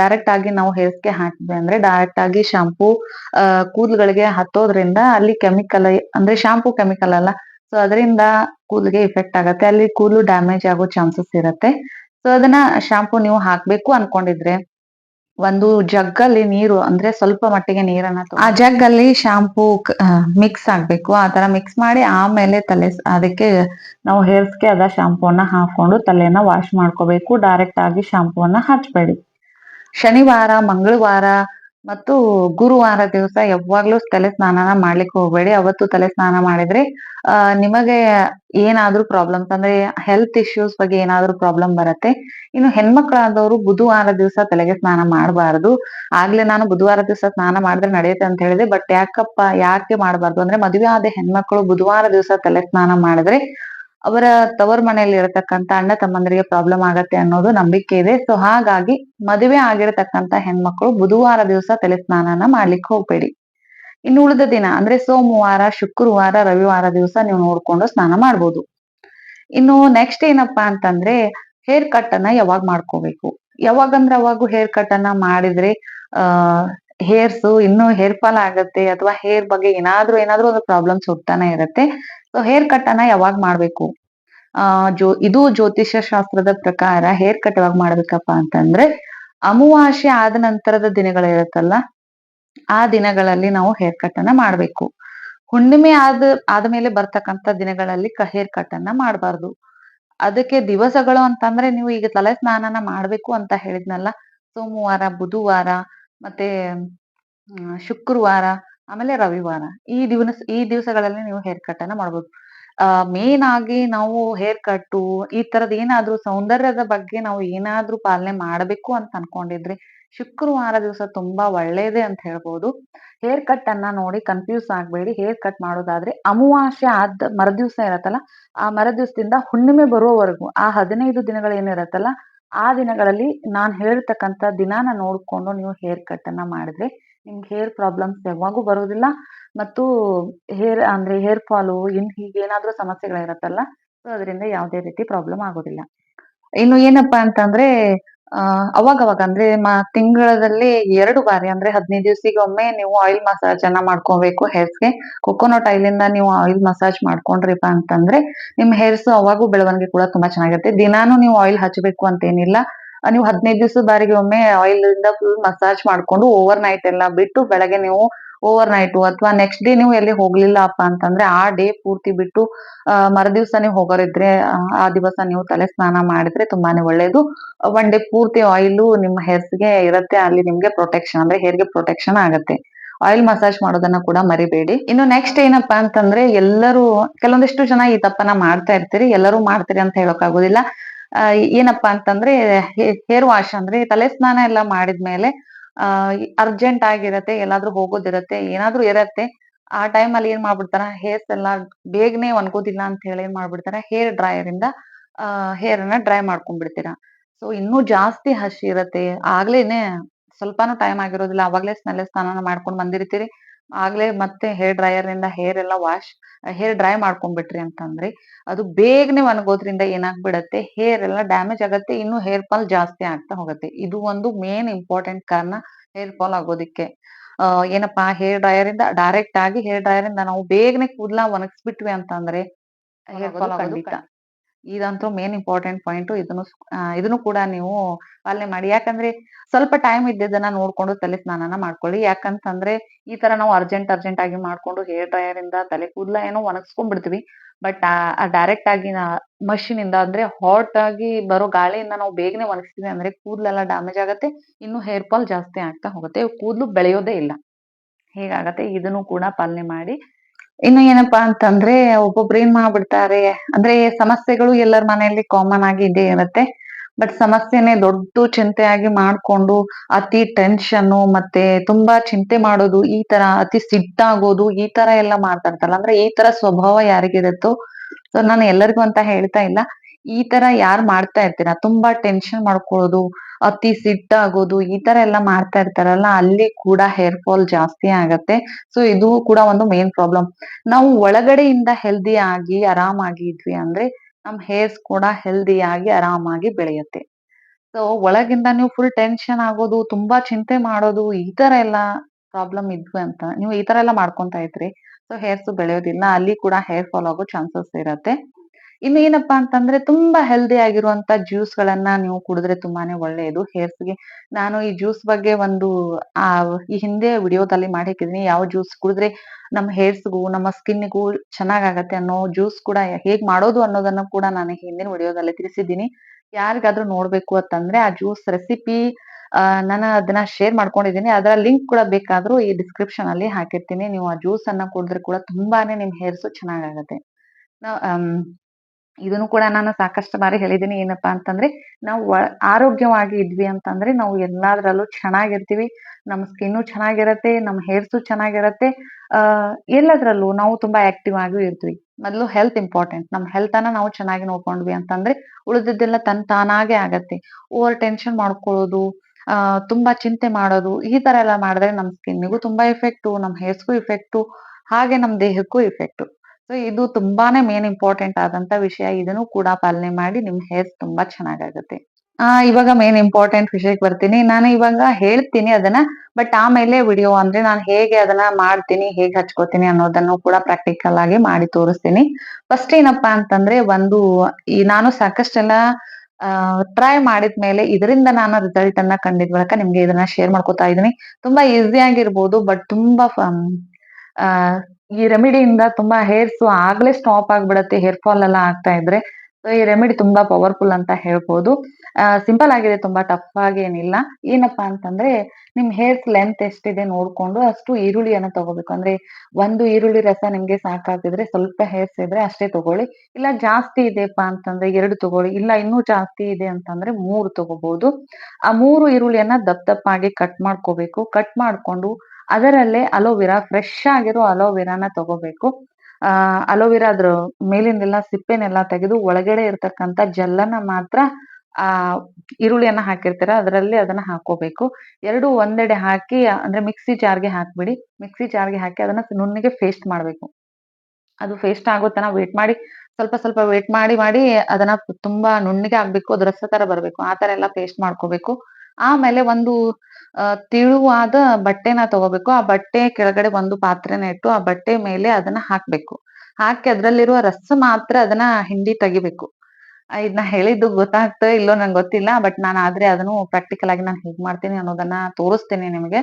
ಡೈರೆಕ್ಟ್ ಆಗಿ ನಾವು ಹೇರ್ಸ್ಗೆ ಹಾಕಿದ್ವಿ ಅಂದ್ರೆ ಡೈರೆಕ್ಟ್ ಆಗಿ ಶಾಂಪೂ ಕೂದಲುಗಳಿಗೆ ಹತ್ತೋದ್ರಿಂದ ಅಲ್ಲಿ ಕೆಮಿಕಲ್ ಅಂದ್ರೆ ಶಾಂಪೂ ಕೆಮಿಕಲ್ ಅಲ್ಲ. ಸೊ ಅದರಿಂದ ಕೂದಲಿಗೆ ಇಫೆಕ್ಟ್ ಆಗತ್ತೆ. ಅಲ್ಲಿ ಕೂದಲು ಡ್ಯಾಮೇಜ್ ಆಗೋ ಚಾನ್ಸಸ್ ಇರತ್ತೆ. ಸೊ ಅದನ್ನ ಶಾಂಪೂ ನೀವು ಹಾಕ್ಬೇಕು ಅನ್ಕೊಂಡಿದ್ರೆ. ಒಂದು ಜಗ್ ಅಲ್ಲಿ ನೀರು ಅಂದ್ರೆ ಸ್ವಲ್ಪ ಮಟ್ಟಿಗೆ ನೀರನ್ನ ಆ ಜಗ್ ಅಲ್ಲಿ ಶಾಂಪೂ ಮಿಕ್ಸ್ ಆಗ್ಬೇಕು. ಆ ತರ ಮಿಕ್ಸ್ ಮಾಡಿ ಆಮೇಲೆ ತಲೆ ಅದಕ್ಕೆ ನಾವು ಹೇರ್ಸ್ಗೆ ಅದ ಶಾಂಪೂನ ಹಾಕೊಂಡು ತಲೆಯನ್ನ ವಾಶ್ ಮಾಡ್ಕೋಬೇಕು. ಡೈರೆಕ್ಟ್ ಆಗಿ ಶಾಂಪೂನ ಹಚ್ಬೇಡಿ. ಶನಿವಾರ, ಮಂಗಳವಾರ ಮತ್ತು ಗುರುವಾರ ದಿವಸ ಯಾವಾಗ್ಲೂ ತಲೆ ಸ್ನಾನ ಮಾಡ್ಲಿಕ್ಕೆ ಹೋಗ್ಬೇಡಿ. ಅವತ್ತು ತಲೆ ಸ್ನಾನ ಮಾಡಿದ್ರೆ ನಿಮಗೆ ಏನಾದ್ರೂ ಪ್ರಾಬ್ಲಮ್ಸ್ ಅಂದ್ರೆ ಹೆಲ್ತ್ ಇಶ್ಯೂಸ್ ಬಗ್ಗೆ ಏನಾದ್ರೂ ಪ್ರಾಬ್ಲಮ್ ಬರುತ್ತೆ. ಇನ್ನು ಹೆಣ್ಮಕ್ಳಾದವರು ಬುಧವಾರ ದಿವಸ ತಲೆಗೆ ಸ್ನಾನ ಮಾಡಬಾರದು. ಆಗ್ಲೇ ನಾನು ಬುಧವಾರ ದಿವಸ ಸ್ನಾನ ಮಾಡಿದ್ರೆ ನಡೆಯುತ್ತೆ ಅಂತ ಹೇಳಿದೆ ಬಟ್ ಯಾಕಪ್ಪ, ಯಾಕೆ ಮಾಡಬಾರ್ದು? ಅಂದ್ರೆ ಮದುವೆ ಆದ ಹೆಣ್ಮಕ್ಳು ಬುಧವಾರ ದಿವಸ ತಲೆ ಸ್ನಾನ ಮಾಡಿದ್ರೆ ಅವರ ತವರ್ ಮನೆಯಲ್ಲಿ ಇರತಕ್ಕಂತ ಅಣ್ಣ ತಮ್ಮಂದರಿಗೆ ಪ್ರಾಬ್ಲಮ್ ಆಗತ್ತೆ ಅನ್ನೋದು ನಂಬಿಕೆ ಇದೆ. ಸೊ ಹಾಗಾಗಿ ಮದುವೆ ಆಗಿರತಕ್ಕಂತ ಹೆಣ್ಮಕ್ಳು ಬುಧವಾರ ದಿವಸ ತಲೆ ಸ್ನಾನನ ಮಾಡ್ಲಿಕ್ಕೆ ಹೋಗ್ಬೇಡಿ. ಇನ್ನು ಉಳಿದ ದಿನ, ಅಂದ್ರೆ ಸೋಮವಾರ, ಶುಕ್ರವಾರ, ರವಿವಾರ ದಿವಸ ನೀವು ನೋಡ್ಕೊಂಡು ಸ್ನಾನ ಮಾಡ್ಬೋದು. ಇನ್ನು ನೆಕ್ಸ್ಟ್ ಏನಪ್ಪಾ ಅಂತಂದ್ರೆ ಹೇರ್ ಕಟ್ ಅನ್ನ ಯಾವಾಗ ಮಾಡ್ಕೋಬೇಕು? ಯಾವಾಗಂದ್ರೆ ಅವಾಗೂ ಹೇರ್ ಕಟ್ ಅನ್ನ ಮಾಡಿದ್ರೆ, ಆ ಹೇರ್ಸ್ ಇನ್ನೂ ಹೇರ್ ಫಾಲ್ ಆಗತ್ತೆ ಅಥವಾ ಹೇರ್ ಬಗ್ಗೆ ಏನಾದ್ರೂ ಏನಾದ್ರೂ ಒಂದು ಪ್ರಾಬ್ಲಮ್ಸ್ ಹುಡ್ತಾನೆ ಇರುತ್ತೆ. ಸೊ ಹೇರ್ ಕಟ್ ಅನ್ನ ಯಾವಾಗ ಮಾಡ್ಬೇಕು? ಆ ಜೋ ಇದು ಜ್ಯೋತಿಷ್ಯ ಶಾಸ್ತ್ರದ ಪ್ರಕಾರ ಹೇರ್ ಕಟ್ ಯಾವಾಗ ಮಾಡ್ಬೇಕಪ್ಪ ಅಂತಂದ್ರೆ, ಅಮಾವಾಸ್ಯೆ ಆದ ನಂತರದ ದಿನಗಳಿರುತ್ತಲ್ಲ ಆ ದಿನಗಳಲ್ಲಿ ನಾವು ಹೇರ್ ಕಟ್ ಅನ್ನ ಮಾಡ್ಬೇಕು. ಹುಣ್ಣಿಮೆ ಆದ ಆದ್ಮೇಲೆ ಬರ್ತಕ್ಕಂತ ದಿನಗಳಲ್ಲಿ ಹೇರ್ ಕಟ್ ಅನ್ನ ಮಾಡಬಾರ್ದು. ಅದಕ್ಕೆ ದಿವಸಗಳು ಅಂತಂದ್ರೆ ನೀವು ಈಗ ತಲೆ ಸ್ನಾನನ ಮಾಡ್ಬೇಕು ಅಂತ ಹೇಳಿದ್ನಲ್ಲ, ಸೋಮವಾರ, ಬುಧವಾರ, ಮತ್ತೆ ಶುಕ್ರವಾರ ಆಮೇಲೆ ರವಿವಾರ. ಈ ದಿವಸ, ಈ ದಿವಸಗಳಲ್ಲಿ ನೀವು ಹೇರ್ ಕಟ್ ಅನ್ನ ಮಾಡ್ಬೋದು. ಮೇನ್ ಆಗಿ ನಾವು ಹೇರ್ ಕಟ್ಟು ಈ ತರದ್ ಏನಾದ್ರೂ ಸೌಂದರ್ಯದ ಬಗ್ಗೆ ನಾವು ಏನಾದ್ರೂ ಪಾಲನೆ ಮಾಡ್ಬೇಕು ಅಂತ ಅನ್ಕೊಂಡಿದ್ರೆ ಶುಕ್ರವಾರ ದಿವಸ ತುಂಬಾ ಒಳ್ಳೇದೇ ಅಂತ ಹೇಳ್ಬೋದು. ಹೇರ್ ಕಟ್ ಅನ್ನ ನೋಡಿ ಕನ್ಫ್ಯೂಸ್ ಆಗ್ಬೇಡಿ. ಹೇರ್ ಕಟ್ ಮಾಡೋದಾದ್ರೆ ಅಮಾವಾಸ್ಯೆ ಆದ ಮರದಿವ್ಸ ಇರತ್ತಲ್ಲ, ಆ ಮರದಿವ್ಸದಿಂದ ಹುಣ್ಣಿಮೆ ಬರುವವರೆಗೂ, ಆ ಹದಿನೈದು ದಿನಗಳು ಏನಿರತ್ತಲ್ಲ ಆ ದಿನಗಳಲ್ಲಿ ನಾನ್ ಹೇಳ್ತಕ್ಕಂತ ದಿನಾನ ನೋಡ್ಕೊಂಡು ನೀವು ಹೇರ್ ಕಟ್ ಅನ್ನ ಮಾಡಿದ್ರೆ ನಿಮ್ಗೆ ಹೇರ್ ಪ್ರಾಬ್ಲಮ್ಸ್ ಯಾವಾಗೂ ಬರೋದಿಲ್ಲ. ಮತ್ತು ಹೇರ್ ಅಂದ್ರೆ ಹೇರ್ ಫಾಲು ಇನ್ ಹೀಗೆ ಏನಾದ್ರೂ ಸಮಸ್ಯೆಗಳಿರತ್ತಲ್ಲ ಸೊ ಅದರಿಂದ ಯಾವುದೇ ರೀತಿ ಪ್ರಾಬ್ಲಮ್ ಆಗೋದಿಲ್ಲ. ಇನ್ನು ಏನಪ್ಪಾ ಅಂತಂದ್ರೆ ಆ ಅವಾಗ ಅವಾಗ ಅಂದ್ರೆ ತಿಂಗಳಲ್ಲಿ ಎರಡು ಬಾರಿ ಅಂದ್ರೆ ಹದಿನೈದು ದಿವಸಿಗೆ ಒಮ್ಮೆ ನೀವು ಆಯಿಲ್ ಮಸಾಜ್ ಅನ್ನ ಮಾಡ್ಕೋಬೇಕು ಹೇರ್ಸ್ಗೆ ಕೊಕೊನಟ್ ಆಯಿಲ್ ಇಂದ ನೀವು ಆಯಿಲ್ ಮಸಾಜ್ ಮಾಡ್ಕೊಂಡ್ರಿಪ್ಪ ಅಂತಂದ್ರೆ ನಿಮ್ ಹೇರ್ಸ್ ಅವಾಗೂ ಬೆಳವಣಿಗೆ ಕೂಡ ತುಂಬಾ ಚೆನ್ನಾಗಿರುತ್ತೆ. ದಿನಾನು ನೀವು ಆಯಿಲ್ ಹಚ್ಚಬೇಕು ಅಂತ ಏನಿಲ್ಲ ಆ, ನೀವು ಹದಿನೈದು ದಿವಸ ಬಾರಿಗೆ ಒಮ್ಮೆ ಆಯಿಲ್ ಇಂದ ಫುಲ್ ಮಸಾಜ್ ಮಾಡ್ಕೊಂಡು ಓವರ್ ನೈಟ್ ಎಲ್ಲ ಬಿಟ್ಟು ಬೆಳಗ್ಗೆ ನೀವು ಓವರ್ ನೈಟ್ ಅಥವಾ ನೆಕ್ಸ್ಟ್ ಡೇ ನೀವು ಎಲ್ಲಿ ಹೋಗ್ಲಿಲ್ಲಪ್ಪ ಅಂತಂದ್ರೆ ಆ ಡೇ ಪೂರ್ತಿ ಬಿಟ್ಟು ಮರುದಿವ್ಸ ನೀವು ಹೋಗೋರಿದ್ರೆ ಆ, ದಿವಸ ನೀವು ತಲೆ ಸ್ನಾನ ಮಾಡಿದ್ರೆ ತುಂಬಾನೇ ಒಳ್ಳೇದು. ಒನ್ ಡೇ ಪೂರ್ತಿ ಆಯಿಲ್ ನಿಮ್ಮ ಹೇರ್ಸ್ಗೆ ಇರುತ್ತೆ ಅಲ್ಲಿ ನಿಮ್ಗೆ ಪ್ರೊಟೆಕ್ಷನ್ ಅಂದ್ರೆ ಹೇರ್ಗೆ ಪ್ರೊಟೆಕ್ಷನ್ ಆಗತ್ತೆ. ಆಯಿಲ್ ಮಸಾಜ್ ಮಾಡೋದನ್ನ ಕೂಡ ಮರಿಬೇಡಿ. ಇನ್ನು ನೆಕ್ಸ್ಟ್ ಏನಪ್ಪಾ ಅಂತಂದ್ರೆ ಎಲ್ಲರೂ ಕೆಲವೊಂದಿಷ್ಟು ಜನ ಈ ತಪ್ಪನ ಮಾಡ್ತಾ ಇರ್ತೀರಿ ಎಲ್ಲರೂ ಮಾಡ್ತೀರಿ ಅಂತ ಹೇಳಕ್ ಆಗೋದಿಲ್ಲ ಆ, ಏನಪ್ಪಾ ಅಂತಂದ್ರೆ ಹೇರ್ ವಾಶ್ ಅಂದ್ರೆ ತಲೆ ಸ್ನಾನ ಎಲ್ಲ ಮಾಡಿದ್ಮೇಲೆ, ಆ ಅರ್ಜೆಂಟ್ ಆಗಿರತ್ತೆ, ಎಲ್ಲಾದ್ರೂ ಹೋಗೋದಿರತ್ತೆ, ಏನಾದ್ರೂ ಇರತ್ತೆ, ಆ ಟೈಮ್ ಅಲ್ಲಿ ಏನ್ ಮಾಡ್ಬಿಡ್ತಾರ ಹೇರ್ಸ್ ಎಲ್ಲ ಬೇಗನೆ ಒಣಗೋದಿಲ್ಲ ಅಂತ ಹೇಳಿ ಏನ್ ಮಾಡ್ಬಿಡ್ತಾರ ಹೇರ್ ಡ್ರೈಯರ್ ಇಂದ ಹೇರ್ ಅನ್ನ ಡ್ರೈ ಮಾಡ್ಕೊಂಡ್ಬಿಡ್ತೀರಾ. ಸೊ ಇನ್ನೂ ಜಾಸ್ತಿ ಹಸಿ ಇರತ್ತೆ, ಆಗ್ಲೇನೆ ಸ್ವಲ್ಪನೂ ಟೈಮ್ ಆಗಿರೋದಿಲ್ಲ, ಅವಾಗ್ಲೇ ಸ್ನಾನ ಸ್ನಾನ ಮಾಡ್ಕೊಂಡ್ ಬಂದಿರ್ತೀರಿ. ಆಗ್ಲೇ ಮತ್ತೆ ಹೇರ್ ಡ್ರೈಯರ್ನಿಂದ ಹೇರ್ ಎಲ್ಲ ವಾಶ್ ಹೇರ್ ಡ್ರೈ ಮಾಡ್ಕೊಂಡ್ಬಿಟ್ರಿ ಅಂತಂದ್ರೆ ಅದು ಬೇಗನೆ ಒಣಗೋದ್ರಿಂದ ಏನಾಗ್ಬಿಡತ್ತೆ? ಹೇರ್ ಎಲ್ಲ ಡ್ಯಾಮೇಜ್ ಆಗತ್ತೆ ಇನ್ನು ಹೇರ್ ಫಾಲ್ ಜಾಸ್ತಿ ಆಗ್ತಾ ಹೋಗತ್ತೆ. ಇದು ಒಂದು ಮೇನ್ ಇಂಪಾರ್ಟೆಂಟ್ ಕಾರಣ ಹೇರ್ ಫಾಲ್ ಆಗೋದಿಕ್ಕೆ. ಏನಪ್ಪಾ ಹೇರ್ ಡ್ರೈಯರ್ ಇಂದ ಡೈರೆಕ್ಟ್ ಆಗಿ ಹೇರ್ ಡ್ರೈಯರ್ ಇಂದ ನಾವು ಬೇಗನೆ ಕೂದ್ಲ ಒಣಗಿಸ್ಬಿಟ್ವಿ ಅಂತಂದ್ರೆ ಹೇರ್ ಫಾಲ್ ಖಂಡಿತ. ಇದಂತೂ ಮೇನ್ ಇಂಪಾರ್ಟೆಂಟ್ ಪಾಯಿಂಟ್ ಇದನ್ನು ಇದನ್ನು ಕೂಡ ನೀವು ಪಾಲನೆ ಮಾಡಿ. ಯಾಕಂದ್ರೆ ಸ್ವಲ್ಪ ಟೈಮ್ ಇದ್ದಿದ್ದನ್ನ ನೋಡ್ಕೊಂಡು ತಲೆ ಸ್ನಾನನ ಮಾಡ್ಕೊಳ್ಳಿ. ಯಾಕಂತಂದ್ರೆ ಈ ತರ ನಾವು ಅರ್ಜೆಂಟ್ ಅರ್ಜೆಂಟ್ ಆಗಿ ಮಾಡ್ಕೊಂಡು ಹೇರ್ ಡ್ರೈಯರ್ ಇಂದ ತಲೆ ಕೂದಲ ಏನೋ ಒಣಗಿಸ್ಕೊಂಡ್ಬಿಡ್ತೀವಿ. ಬಟ್ ಡೈರೆಕ್ಟ್ ಆಗಿ ಮಷಿನ್ ಇಂದ ಅಂದ್ರೆ ಹಾಟ್ ಆಗಿ ಬರೋ ಗಾಳಿಯಿಂದ ನಾವು ಬೇಗನೆ ಒಣಗಿಸ್ತೀವಿ ಅಂದ್ರೆ ಕೂದಲೆಲ್ಲ ಡ್ಯಾಮೇಜ್ ಆಗತ್ತೆ. ಇನ್ನು ಹೇರ್ ಫಾಲ್ ಜಾಸ್ತಿ ಆಗ್ತಾ ಹೋಗುತ್ತೆ. ಕೂದಲು ಬೆಳೆಯೋದೇ ಇಲ್ಲ. ಹೀಗಾಗತ್ತೆ. ಇದನ್ನು ಕೂಡ ಪಾಲನೆ ಮಾಡಿ. ಇನ್ನು ಏನಪ್ಪಾ ಅಂತಂದ್ರೆ ಒಬ್ಬೊಬ್ರು ಏನ್ ಮಾಡ್ಬಿಡ್ತಾರೆ, ಅಂದ್ರೆ ಸಮಸ್ಯೆಗಳು ಎಲ್ಲರ ಮನೆಯಲ್ಲಿ ಕಾಮನ್ ಆಗಿ ಇದೇ ಇರುತ್ತೆ. ಬಟ್ ಸಮಸ್ಯೆನೆ ದೊಡ್ಡ ಚಿಂತೆಯಾಗಿ ಮಾಡ್ಕೊಂಡು ಅತಿ ಟೆನ್ಷನ್ ಮತ್ತೆ ತುಂಬಾ ಚಿಂತೆ ಮಾಡೋದು, ಈ ತರ ಅತಿ ಸಿಟ್ಟಾಗೋದು, ಈ ತರ ಎಲ್ಲ ಮಾಡ್ತಾರಲ್ಲ ಅಂದ್ರೆ ಈ ತರ ಸ್ವಭಾವ ಯಾರಿಗಿರುತ್ತೋ. ಸೊ ನಾನು ಎಲ್ಲರಿಗೂ ಅಂತ ಹೇಳ್ತಾ ಇಲ್ಲ, ಈ ತರ ಯಾರು ಮಾಡ್ತಾ ಇರ್ತೀರಾ, ತುಂಬಾ ಟೆನ್ಷನ್ ಮಾಡ್ಕೊಳ್ಳೋದು ಅತಿ ಸಿಟ್ಟಾಗೋದು, ಈ ತರ ಎಲ್ಲ ಮಾಡ್ತಾ ಇರ್ತಾರಲ್ಲ, ಅಲ್ಲಿ ಕೂಡ ಹೇರ್ ಫಾಲ್ ಜಾಸ್ತಿ ಆಗತ್ತೆ. ಸೊ ಇದು ಕೂಡ ಒಂದು ಮೇನ್ ಪ್ರಾಬ್ಲಮ್ ನಾವು ಒಳಗಡೆಯಿಂದ ಹೆಲ್ದಿ ಆಗಿ, ಆರಾಮಾಗಿ ಇದ್ವಿ ಅಂದ್ರೆ, ನಮ್ ಹೇರ್ಸ್ ಕೂಡ ಹೆಲ್ದಿ ಆಗಿ, ಆರಾಮಾಗಿ ಬೆಳೆಯುತ್ತೆ. ಸೊ ಒಳಗಿಂದ ನೀವು ಫುಲ್ ಟೆನ್ಷನ್ ಆಗೋದು, ತುಂಬಾ ಚಿಂತೆ ಮಾಡೋದು, ಈ ತರ ಎಲ್ಲ ಪ್ರಾಬ್ಲಮ್ ಇದ್ವಿ ಅಂತ. ನೀವು ಈ ತರ ಎಲ್ಲ ಮಾಡ್ಕೊಂತ ಇದ್ರಿ ಸೊ ಹೇರ್ಸ್ ಬೆಳೆಯೋದಿಲ್ಲ, ಅಲ್ಲಿ ಕೂಡ ಹೇರ್ ಫಾಲ್ ಆಗೋ ಚಾನ್ಸಸ್ ಇರತ್ತೆ. ಇನ್ನು ಏನಪ್ಪಾ ಅಂತಂದ್ರೆ ತುಂಬಾ ಹೆಲ್ದಿ ಆಗಿರುವಂತ ಜ್ಯೂಸ್ ಗಳನ್ನ ನೀವು ಕುಡಿದ್ರೆ ತುಂಬಾನೇ ಒಳ್ಳೆಯದು ಹೇರ್ಸ್ಗೆ ನಾನು ಈ ಜ್ಯೂಸ್ ಬಗ್ಗೆ ಒಂದು, ಆ, ಈ ಹಿಂದೆ ವಿಡಿಯೋದಲ್ಲಿ ಮಾಡಿ ಹಾಕಿದೀನಿ ಯಾವ ಜ್ಯೂಸ್ ಕುಡಿದ್ರೆ ನಮ್ಮ ಹೇರ್ಸ್ಗೂ ನಮ್ಮ ಸ್ಕಿನ್ಗೂ ಚೆನ್ನಾಗಾಗತ್ತೆ ಅನ್ನೋ ಜ್ಯೂಸ್ ಕೂಡ ಹೇಗ್ ಮಾಡೋದು ಅನ್ನೋದನ್ನ ಕೂಡ ನಾನು ಹಿಂದಿನ ವಿಡಿಯೋದಲ್ಲಿ ತಿಳಿಸಿದ್ದೀನಿ. ಯಾರಿಗಾದ್ರೂ ನೋಡ್ಬೇಕು ಅಂತಂದ್ರೆ ಆ ಜ್ಯೂಸ್ ರೆಸಿಪಿ ನಾನು ಅದನ್ನ ಶೇರ್ ಮಾಡ್ಕೊಂಡಿದ್ದೀನಿ. ಅದರ ಲಿಂಕ್ ಕೂಡ ಬೇಕಾದ್ರೂ ಈ ಡಿಸ್ಕ್ರಿಪ್ಷನ್ ಅಲ್ಲಿ ಹಾಕಿರ್ತೀನಿ. ನೀವು ಆ ಜ್ಯೂಸ್ ಅನ್ನ ಕುಡಿದ್ರೆ ಕೂಡ ತುಂಬಾನೇ ನಿಮ್ ಹೇರ್ಸ್ ಚೆನ್ನಾಗಾಗತ್ತೆ. ಇದನ್ನು ಕೂಡ ನಾನು ಸಾಕಷ್ಟು ಬಾರಿ ಹೇಳಿದ್ದೀನಿ. ಏನಪ್ಪಾ ಅಂತಂದ್ರೆ, ನಾವು ಆರೋಗ್ಯವಾಗಿ ಇದ್ವಿ ಅಂತಂದ್ರೆ, ನಾವು ಎಲ್ಲಾದ್ರಲ್ಲೂ ಚೆನ್ನಾಗಿರ್ತೀವಿ. ನಮ್ಮ ಸ್ಕಿನ್ನು ಚೆನ್ನಾಗಿರತ್ತೆ, ನಮ್ಮ ಹೇರ್ಸು ಚೆನ್ನಾಗಿರತ್ತೆ. ಎಲ್ಲದ್ರಲ್ಲೂ ನಾವು ತುಂಬಾ ಆಕ್ಟಿವ್ ಆಗಿ ಇರ್ತೀವಿ. ಮೊದಲು ಹೆಲ್ತ್ ಇಂಪಾರ್ಟೆಂಟ್ ನಮ್ಮ ಹೆಲ್ತ್ ಅನ್ನ ನಾವು ಚೆನ್ನಾಗಿ ನೋಡ್ಕೊಂಡ್ವಿ ಅಂತಂದ್ರೆ, ಉಳಿದಿದ್ದೆಲ್ಲ ತನ್ ತಾನಾಗೆ ಆಗತ್ತೆ. ಓವರ್ ಟೆನ್ಷನ್ ಮಾಡ್ಕೊಳ್ಳೋದು ತುಂಬಾ ಚಿಂತೆ ಮಾಡೋದು, ಈ ತರ ಎಲ್ಲ ಮಾಡಿದ್ರೆ ನಮ್ಮ ಸ್ಕಿನ್ನಿಗೂ ತುಂಬಾ ಇಫೆಕ್ಟು ನಮ್ಮ ಹೇರ್ಸ್ಗೂ ಇಫೆಕ್ಟು ಹಾಗೆ ನಮ್ಮ ದೇಹಕ್ಕೂ ಇಫೆಕ್ಟು ಸೊ ಇದು ತುಂಬಾನೇ ಮೇನ್ ಇಂಪಾರ್ಟೆಂಟ್ ಆದಂತ ವಿಷಯ ಇದನ್ನು ಕೂಡ ಪಾಲನೆ ಮಾಡಿ ನಿಮ್ ಹೇರ್ ತುಂಬಾ ಚೆನ್ನಾಗಾಗುತ್ತೆ ಆ ಇವಾಗ ಮೇನ್ ಇಂಪಾರ್ಟೆಂಟ್ ವಿಷಯಕ್ಕೆ ಬರ್ತೀನಿ. ನಾನು ಇವಾಗ ಹೇಳ್ತೀನಿ ಅದನ್ನ. ಬಟ್ ಆಮೇಲೆ ವಿಡಿಯೋ ಅಂದ್ರೆ ನಾನು ಹೇಗೆ ಅದನ್ನ ಮಾಡ್ತೀನಿ, ಹೇಗೆ ಹಚ್ಕೋತೀನಿ ಅನ್ನೋದನ್ನು ಕೂಡ ಪ್ರಾಕ್ಟಿಕಲ್ ಆಗಿ ಮಾಡಿ ತೋರಿಸ್ತೀನಿ. ಫಸ್ಟ್ ಏನಪ್ಪಾ ಅಂತಂದ್ರೆ ಒಂದು ಈ ನಾನು ಸಾಕಷ್ಟೆಲ್ಲ ಟ್ರೈ ಮಾಡಿದ್ಮೇಲೆ ಇದರಿಂದ ನಾನು ರಿಸಲ್ಟ್ ಅನ್ನ ಕಂಡಿದ್ ಬಳಕ ನಿಮ್ಗೆ ಇದನ್ನ ಶೇರ್ ಮಾಡ್ಕೋತಾ ಇದೀನಿ. ತುಂಬಾ ಈಸಿ ಆಗಿರ್ಬೋದು ಬಟ್ ತುಂಬಾ ಈ ರೆಮಿಡಿಯಿಂದ ತುಂಬಾ ಹೇರ್ಸ್ ಆಗ್ಲೇ ಸ್ಟಾಪ್ ಆಗ್ಬಿಡತ್ತೆ ಹೇರ್ ಫಾಲ್ ಎಲ್ಲ ಆಗ್ತಾ ಇದ್ರೆ. ಸೊ ಈ ರೆಮಿಡಿ ತುಂಬಾ ಪವರ್‌ಫುಲ್ ಅಂತ ಹೇಳ್ಬೋದು. ಸಿಂಪಲ್ ಆಗಿದೆ, ತುಂಬಾ ಟಫ್ ಆಗಿ ಏನಿಲ್ಲ. ಏನಪ್ಪಾ ಅಂತಂದ್ರೆ, ನಿಮ್ ಹೇರ್ಸ್ ಲೆಂತ್ ಎಷ್ಟಿದೆ ನೋಡ್ಕೊಂಡು ಅಷ್ಟು ಈರುಳ್ಳಿಯನ್ನು ತಗೋಬೇಕು. ಅಂದ್ರೆ, ಒಂದು ಈರುಳ್ಳಿ ರಸ ನಿಮ್ಗೆ ಸಾಕಾಗಿದ್ರೆ ಸ್ವಲ್ಪ ಹೇರ್ಸ್ ಇದ್ರೆ ಅಷ್ಟೇ ತಗೊಳ್ಳಿ. ಇಲ್ಲ, ಜಾಸ್ತಿ ಇದೆಪ್ಪ ಅಂತಂದ್ರೆ ಎರಡು ತಗೊಳ್ಳಿ. ಇಲ್ಲ, ಇನ್ನೂ ಜಾಸ್ತಿ ಇದೆ ಅಂತಂದ್ರೆ ಮೂರು ತಗೋಬಹುದು. ಆ ಮೂರು ಈರುಳ್ಳಿಯನ್ನ ದಪ್ಪ ದಪ್ಪಾಗಿ ಕಟ್ ಮಾಡ್ಕೋಬೇಕು. ಕಟ್ ಮಾಡ್ಕೊಂಡು ಅದರಲ್ಲೇ ಅಲೋವೆರಾ ಫ್ರೆಶ್ ಆಗಿರೋ ಅಲೋವೆರಾನ ತಗೋಬೇಕು. ಆ, ಅಲೋವೆರಾ ಅದ್ರ ಮೇಲಿಂದೆಲ್ಲ ಸಿಪ್ಪೆನೆಲ್ಲ ತೆಗೆದು ಒಳಗಡೆ ಇರ್ತಕ್ಕಂಥ ಜೆಲ್ಲನ್ನ ಮಾತ್ರ, ಆ, ಈರುಳ್ಳಿಯನ್ನ ಹಾಕಿರ್ತೀರ ಅದರಲ್ಲಿ ಅದನ್ನ ಹಾಕೋಬೇಕು. ಎರಡು ಒಂದೆಡೆ ಹಾಕಿ, ಅಂದ್ರೆ ಮಿಕ್ಸಿ ಜಾರ್‌ಗೆ ಹಾಕ್ಬಿಡಿ. ಮಿಕ್ಸಿ ಜಾರ್‌ಗೆ ಹಾಕಿ ಅದನ್ನ ನುಣ್ಣಗೆ ಪೇಸ್ಟ್ ಮಾಡ್ಬೇಕು. ಅದು ಪೇಸ್ಟ್ ಆಗೋ ತನ ವೇಟ್ ಮಾಡಿ, ಸ್ವಲ್ಪ ಸ್ವಲ್ಪ ವೇಟ್ ಮಾಡಿ ಮಾಡಿ ಅದನ್ನ ತುಂಬಾ ನುಣ್ಣಗೆ ಆಗ್ಬೇಕು. ಅದು ರಸ ತರ ಬರ್ಬೇಕು. ಆ ತರ ಎಲ್ಲ ಪೇಸ್ಟ್ ಮಾಡ್ಕೋಬೇಕು. ಆಮೇಲೆ ಒಂದು ತಿಳುವಾದ ತೆಳುವಾದ ಬಟ್ಟೆನ ತಗೋಬೇಕು. ಆ ಬಟ್ಟೆ ಕೆಳಗಡೆ ಒಂದು ಪಾತ್ರೆನ ಇಟ್ಟು ಆ ಬಟ್ಟೆ ಮೇಲೆ ಅದನ್ನ ಹಾಕ್ಬೇಕು. ಹಾಕಿ ಅದ್ರಲ್ಲಿರುವ ರಸ ಮಾತ್ರ ಅದನ್ನ ಹಿಂಡಿ ತೆಗಿಬೇಕು. ಇದನ್ನ ಇದ್ನ ಹೇಳಿದ್ದು ಗೊತ್ತಾಗ್ತೋ ಇಲ್ಲೋ ನಂಗೆ ಗೊತ್ತಿಲ್ಲ. ಬಟ್ ನಾನು ಆದ್ರೆ ಅದನ್ನು ಪ್ರಾಕ್ಟಿಕಲ್ ಆಗಿ ನಾನು ಹೇಗ್ ಮಾಡ್ತೀನಿ ಅನ್ನೋದನ್ನ ತೋರಿಸ್ತೀನಿ ನಿಮಗೆ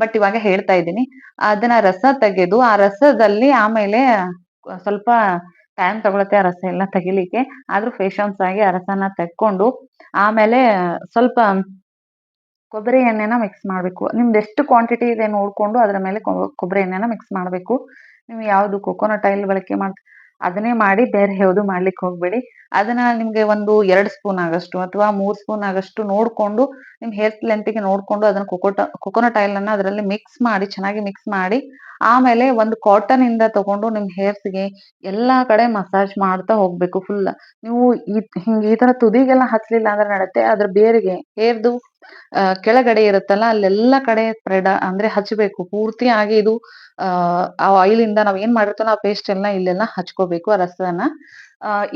ಬಟ್ ಇವಾಗ ಹೇಳ್ತಾ ಇದ್ದೀನಿ. ಅದನ್ನ ರಸ ತೆಗೆದು ಆ ರಸದಲ್ಲಿ ಆಮೇಲೆ ಸ್ವಲ್ಪ ಟೈಮ್ ತಗೊಳತ್ತೆ ಆ ರಸ ಎಲ್ಲ ತೆಗಿಲಿಕ್ಕೆ. ಆದ್ರೂ ಪೇಶನ್ಸ್ ಆಗಿ ಆ ರಸನ ತೆಕ್ಕೊಂಡು ಆಮೇಲೆ ಸ್ವಲ್ಪ ಕೊಬ್ಬರಿ ಎಣ್ಣೆನ ಮಿಕ್ಸ್ ಮಾಡಬೇಕು ನಿಮ್ದು ಎಷ್ಟು ಕ್ವಾಂಟಿಟಿ ಇದೆ ನೋಡ್ಕೊಂಡು ಅದ್ರ ಮೇಲೆ ಕೊಬ್ಬರಿ ಎಣ್ಣೆನ ಮಿಕ್ಸ್ ಮಾಡಬೇಕು ನೀವು ಯಾವ್ದು ಕೋಕೋನಟ್ ಆಯಿಲ್ ಬಳಕೆ ಮಾಡ್, ಅದನ್ನೇ ಮಾಡಿ ಬೇರೆ ಯಾವುದು ಮಾಡ್ಲಿಕ್ಕೆ ಹೋಗ್ಬೇಡಿ. ಅದನ್ನ ನಿಮ್ಗೆ ಒಂದು ಎರಡು ಸ್ಪೂನ್ ಆಗಷ್ಟು ಅಥವಾ ಮೂರು ಸ್ಪೂನ್ ಆಗಷ್ಟು ನೋಡ್ಕೊಂಡು, ನಿಮ್ ಹೇರ್ ಲೆಂತ್‌ಗೆ ನೋಡ್ಕೊಂಡು ಅದನ್ನ ಕೊಕೋಟ ಕೋಕೋನಟ್ ಆಯಿಲ್ ಅನ್ನ ಅದರಲ್ಲಿ ಮಿಕ್ಸ್ ಮಾಡಿ, ಚೆನ್ನಾಗಿ ಮಿಕ್ಸ್ ಮಾಡಿ, ಆಮೇಲೆ ಒಂದು ಕಾಟನ್ ಇಂದ ತಗೊಂಡು ನಿಮ್ ಹೇರ್ಸ್‌ಗೆ ಎಲ್ಲಾ ಕಡೆ ಮಸಾಜ್ ಮಾಡ್ತಾ ಹೋಗ್ಬೇಕು ಫುಲ್. ನೀವು ಈ, ಹಿಂಗೆ ಈ ತರ ತುದಿಗೆಲ್ಲ ಹಚ್ಚಲಿಲ್ಲ ಅಂದ್ರೆ ನಡತ್ತೆ. ಅದ್ರ ಬೇರಿಗೆ ಹೇರ್‌ದು ಕೆಳಗಡೆ ಇರುತ್ತಲ್ಲ, ಅಲ್ಲೆಲ್ಲ ಕಡೆ ಸ್ಪ್ರೆಡ್ ಅಂದ್ರೆ ಹಚ್ಬೇಕು. ಪೂರ್ತಿಯಾಗಿ ಇದು, ಆ ಆಯಿಲ್ ಇಂದ ನಾವ್ ಏನ್ ಮಾಡಿರ್ತಲ್ಲ ಆ ಪೇಸ್ಟ್ ಎಲ್ಲ ಇಲ್ಲೆಲ್ಲ ಹಚ್ಕೋಬೇಕು, ಆ ರಸನ.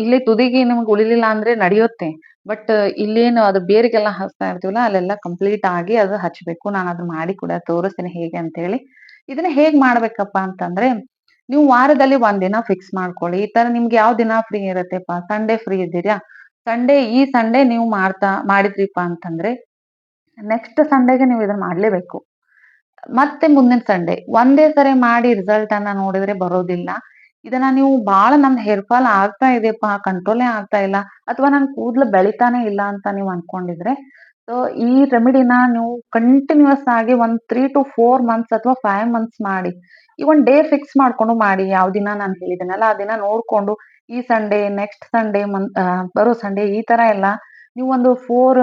ಇಲ್ಲಿ ತುದಿಗೆ ನಿಮ್ಗೆ ಉಳಿಲಿಲ್ಲ ಅಂದ್ರೆ ನಡೆಯುತ್ತೆ. ಬಟ್ ಇಲ್ಲೇನು ಅದು ಬೇರಿಗೆಲ್ಲ ಹಚ್ತಾ ಇರ್ತೀವಲ್ಲ, ಅಲ್ಲೆಲ್ಲ ಕಂಪ್ಲೀಟ್ ಆಗಿ ಅದು ಹಚ್ಬೇಕು. ನಾನು ಅದು ಮಾಡಿ ಕೂಡ ತೋರಿಸ್ತೀನಿ ಹೇಗೆ ಅಂತ ಹೇಳಿ. ಇದನ್ನ ಹೇಗ್ ಮಾಡ್ಬೇಕಪ್ಪ ಅಂತಂದ್ರೆ, ನೀವು ವಾರದಲ್ಲಿ ಒಂದ್ ದಿನ ಫಿಕ್ಸ್ ಮಾಡ್ಕೊಳ್ಳಿ. ಈ ತರ ನಿಮ್ಗೆ ಯಾವ ದಿನ ಫ್ರೀ ಇರತ್ತೆಪ್ಪ ಸಂಡೇ ಫ್ರೀ ಇದ್ದೀರಾ? ಸಂಡೇ ಈ ಸಂಡೇ ನೀವು ಮಾಡ್ತಾ, ಮಾಡಿದ್ರಿಪ್ಪ ಅಂತಂದ್ರೆ ನೆಕ್ಸ್ಟ್ ಸಂಡೇಗೆ ನೀವು ಇದನ್ನ ಮಾಡ್ಲೇಬೇಕು. ಮತ್ತೆ ಮುಂದಿನ ಸಂಡೇ ಒಂದೇ ಸರಿ ಮಾಡಿ ರಿಸಲ್ಟ್ ಅನ್ನ ನೋಡಿದ್ರೆ ಬರೋದಿಲ್ಲ. ಇದನ್ನ ನೀವು ಬಹಳ ನನ್ ಹೇರ್ ಫಾಲ್ ಆಗ್ತಾ ಇದೆಯಪ್ಪ ಕಂಟ್ರೋಲೇ ಆಗ್ತಾ ಇಲ್ಲ ಅಥವಾ ನನ್ ಕೂದಲು ಬೆಳಿತಾನೆ ಇಲ್ಲ ಅಂತ ನೀವು ಅನ್ಕೊಂಡಿದ್ರೆ ಸೊ ಈ ರೆಮಿಡಿನ ನೀವು ಕಂಟಿನ್ಯೂಸ್ ಆಗಿ ಒಂದ್ 3-4 ಮಂತ್ಸ್ ಅಥವಾ ಫೈವ್ ಮಂತ್ಸ್ ಮಾಡಿ. ಈ ಒಂದ್ ಡೇ ಫಿಕ್ಸ್ ಮಾಡ್ಕೊಂಡು ಮಾಡಿ. ಯಾವ ದಿನ ನಾನು ಹೇಳಿದ್ದೀನಲ್ಲ ಆ ದಿನ ನೋಡ್ಕೊಂಡು ಈ ಸಂಡೇ, ನೆಕ್ಸ್ಟ್ ಸಂಡೇ ಮಂತ್ ಬರೋ ಸಂಡೇ ಈ ತರ ಎಲ್ಲ ನೀವು ಒಂದು 4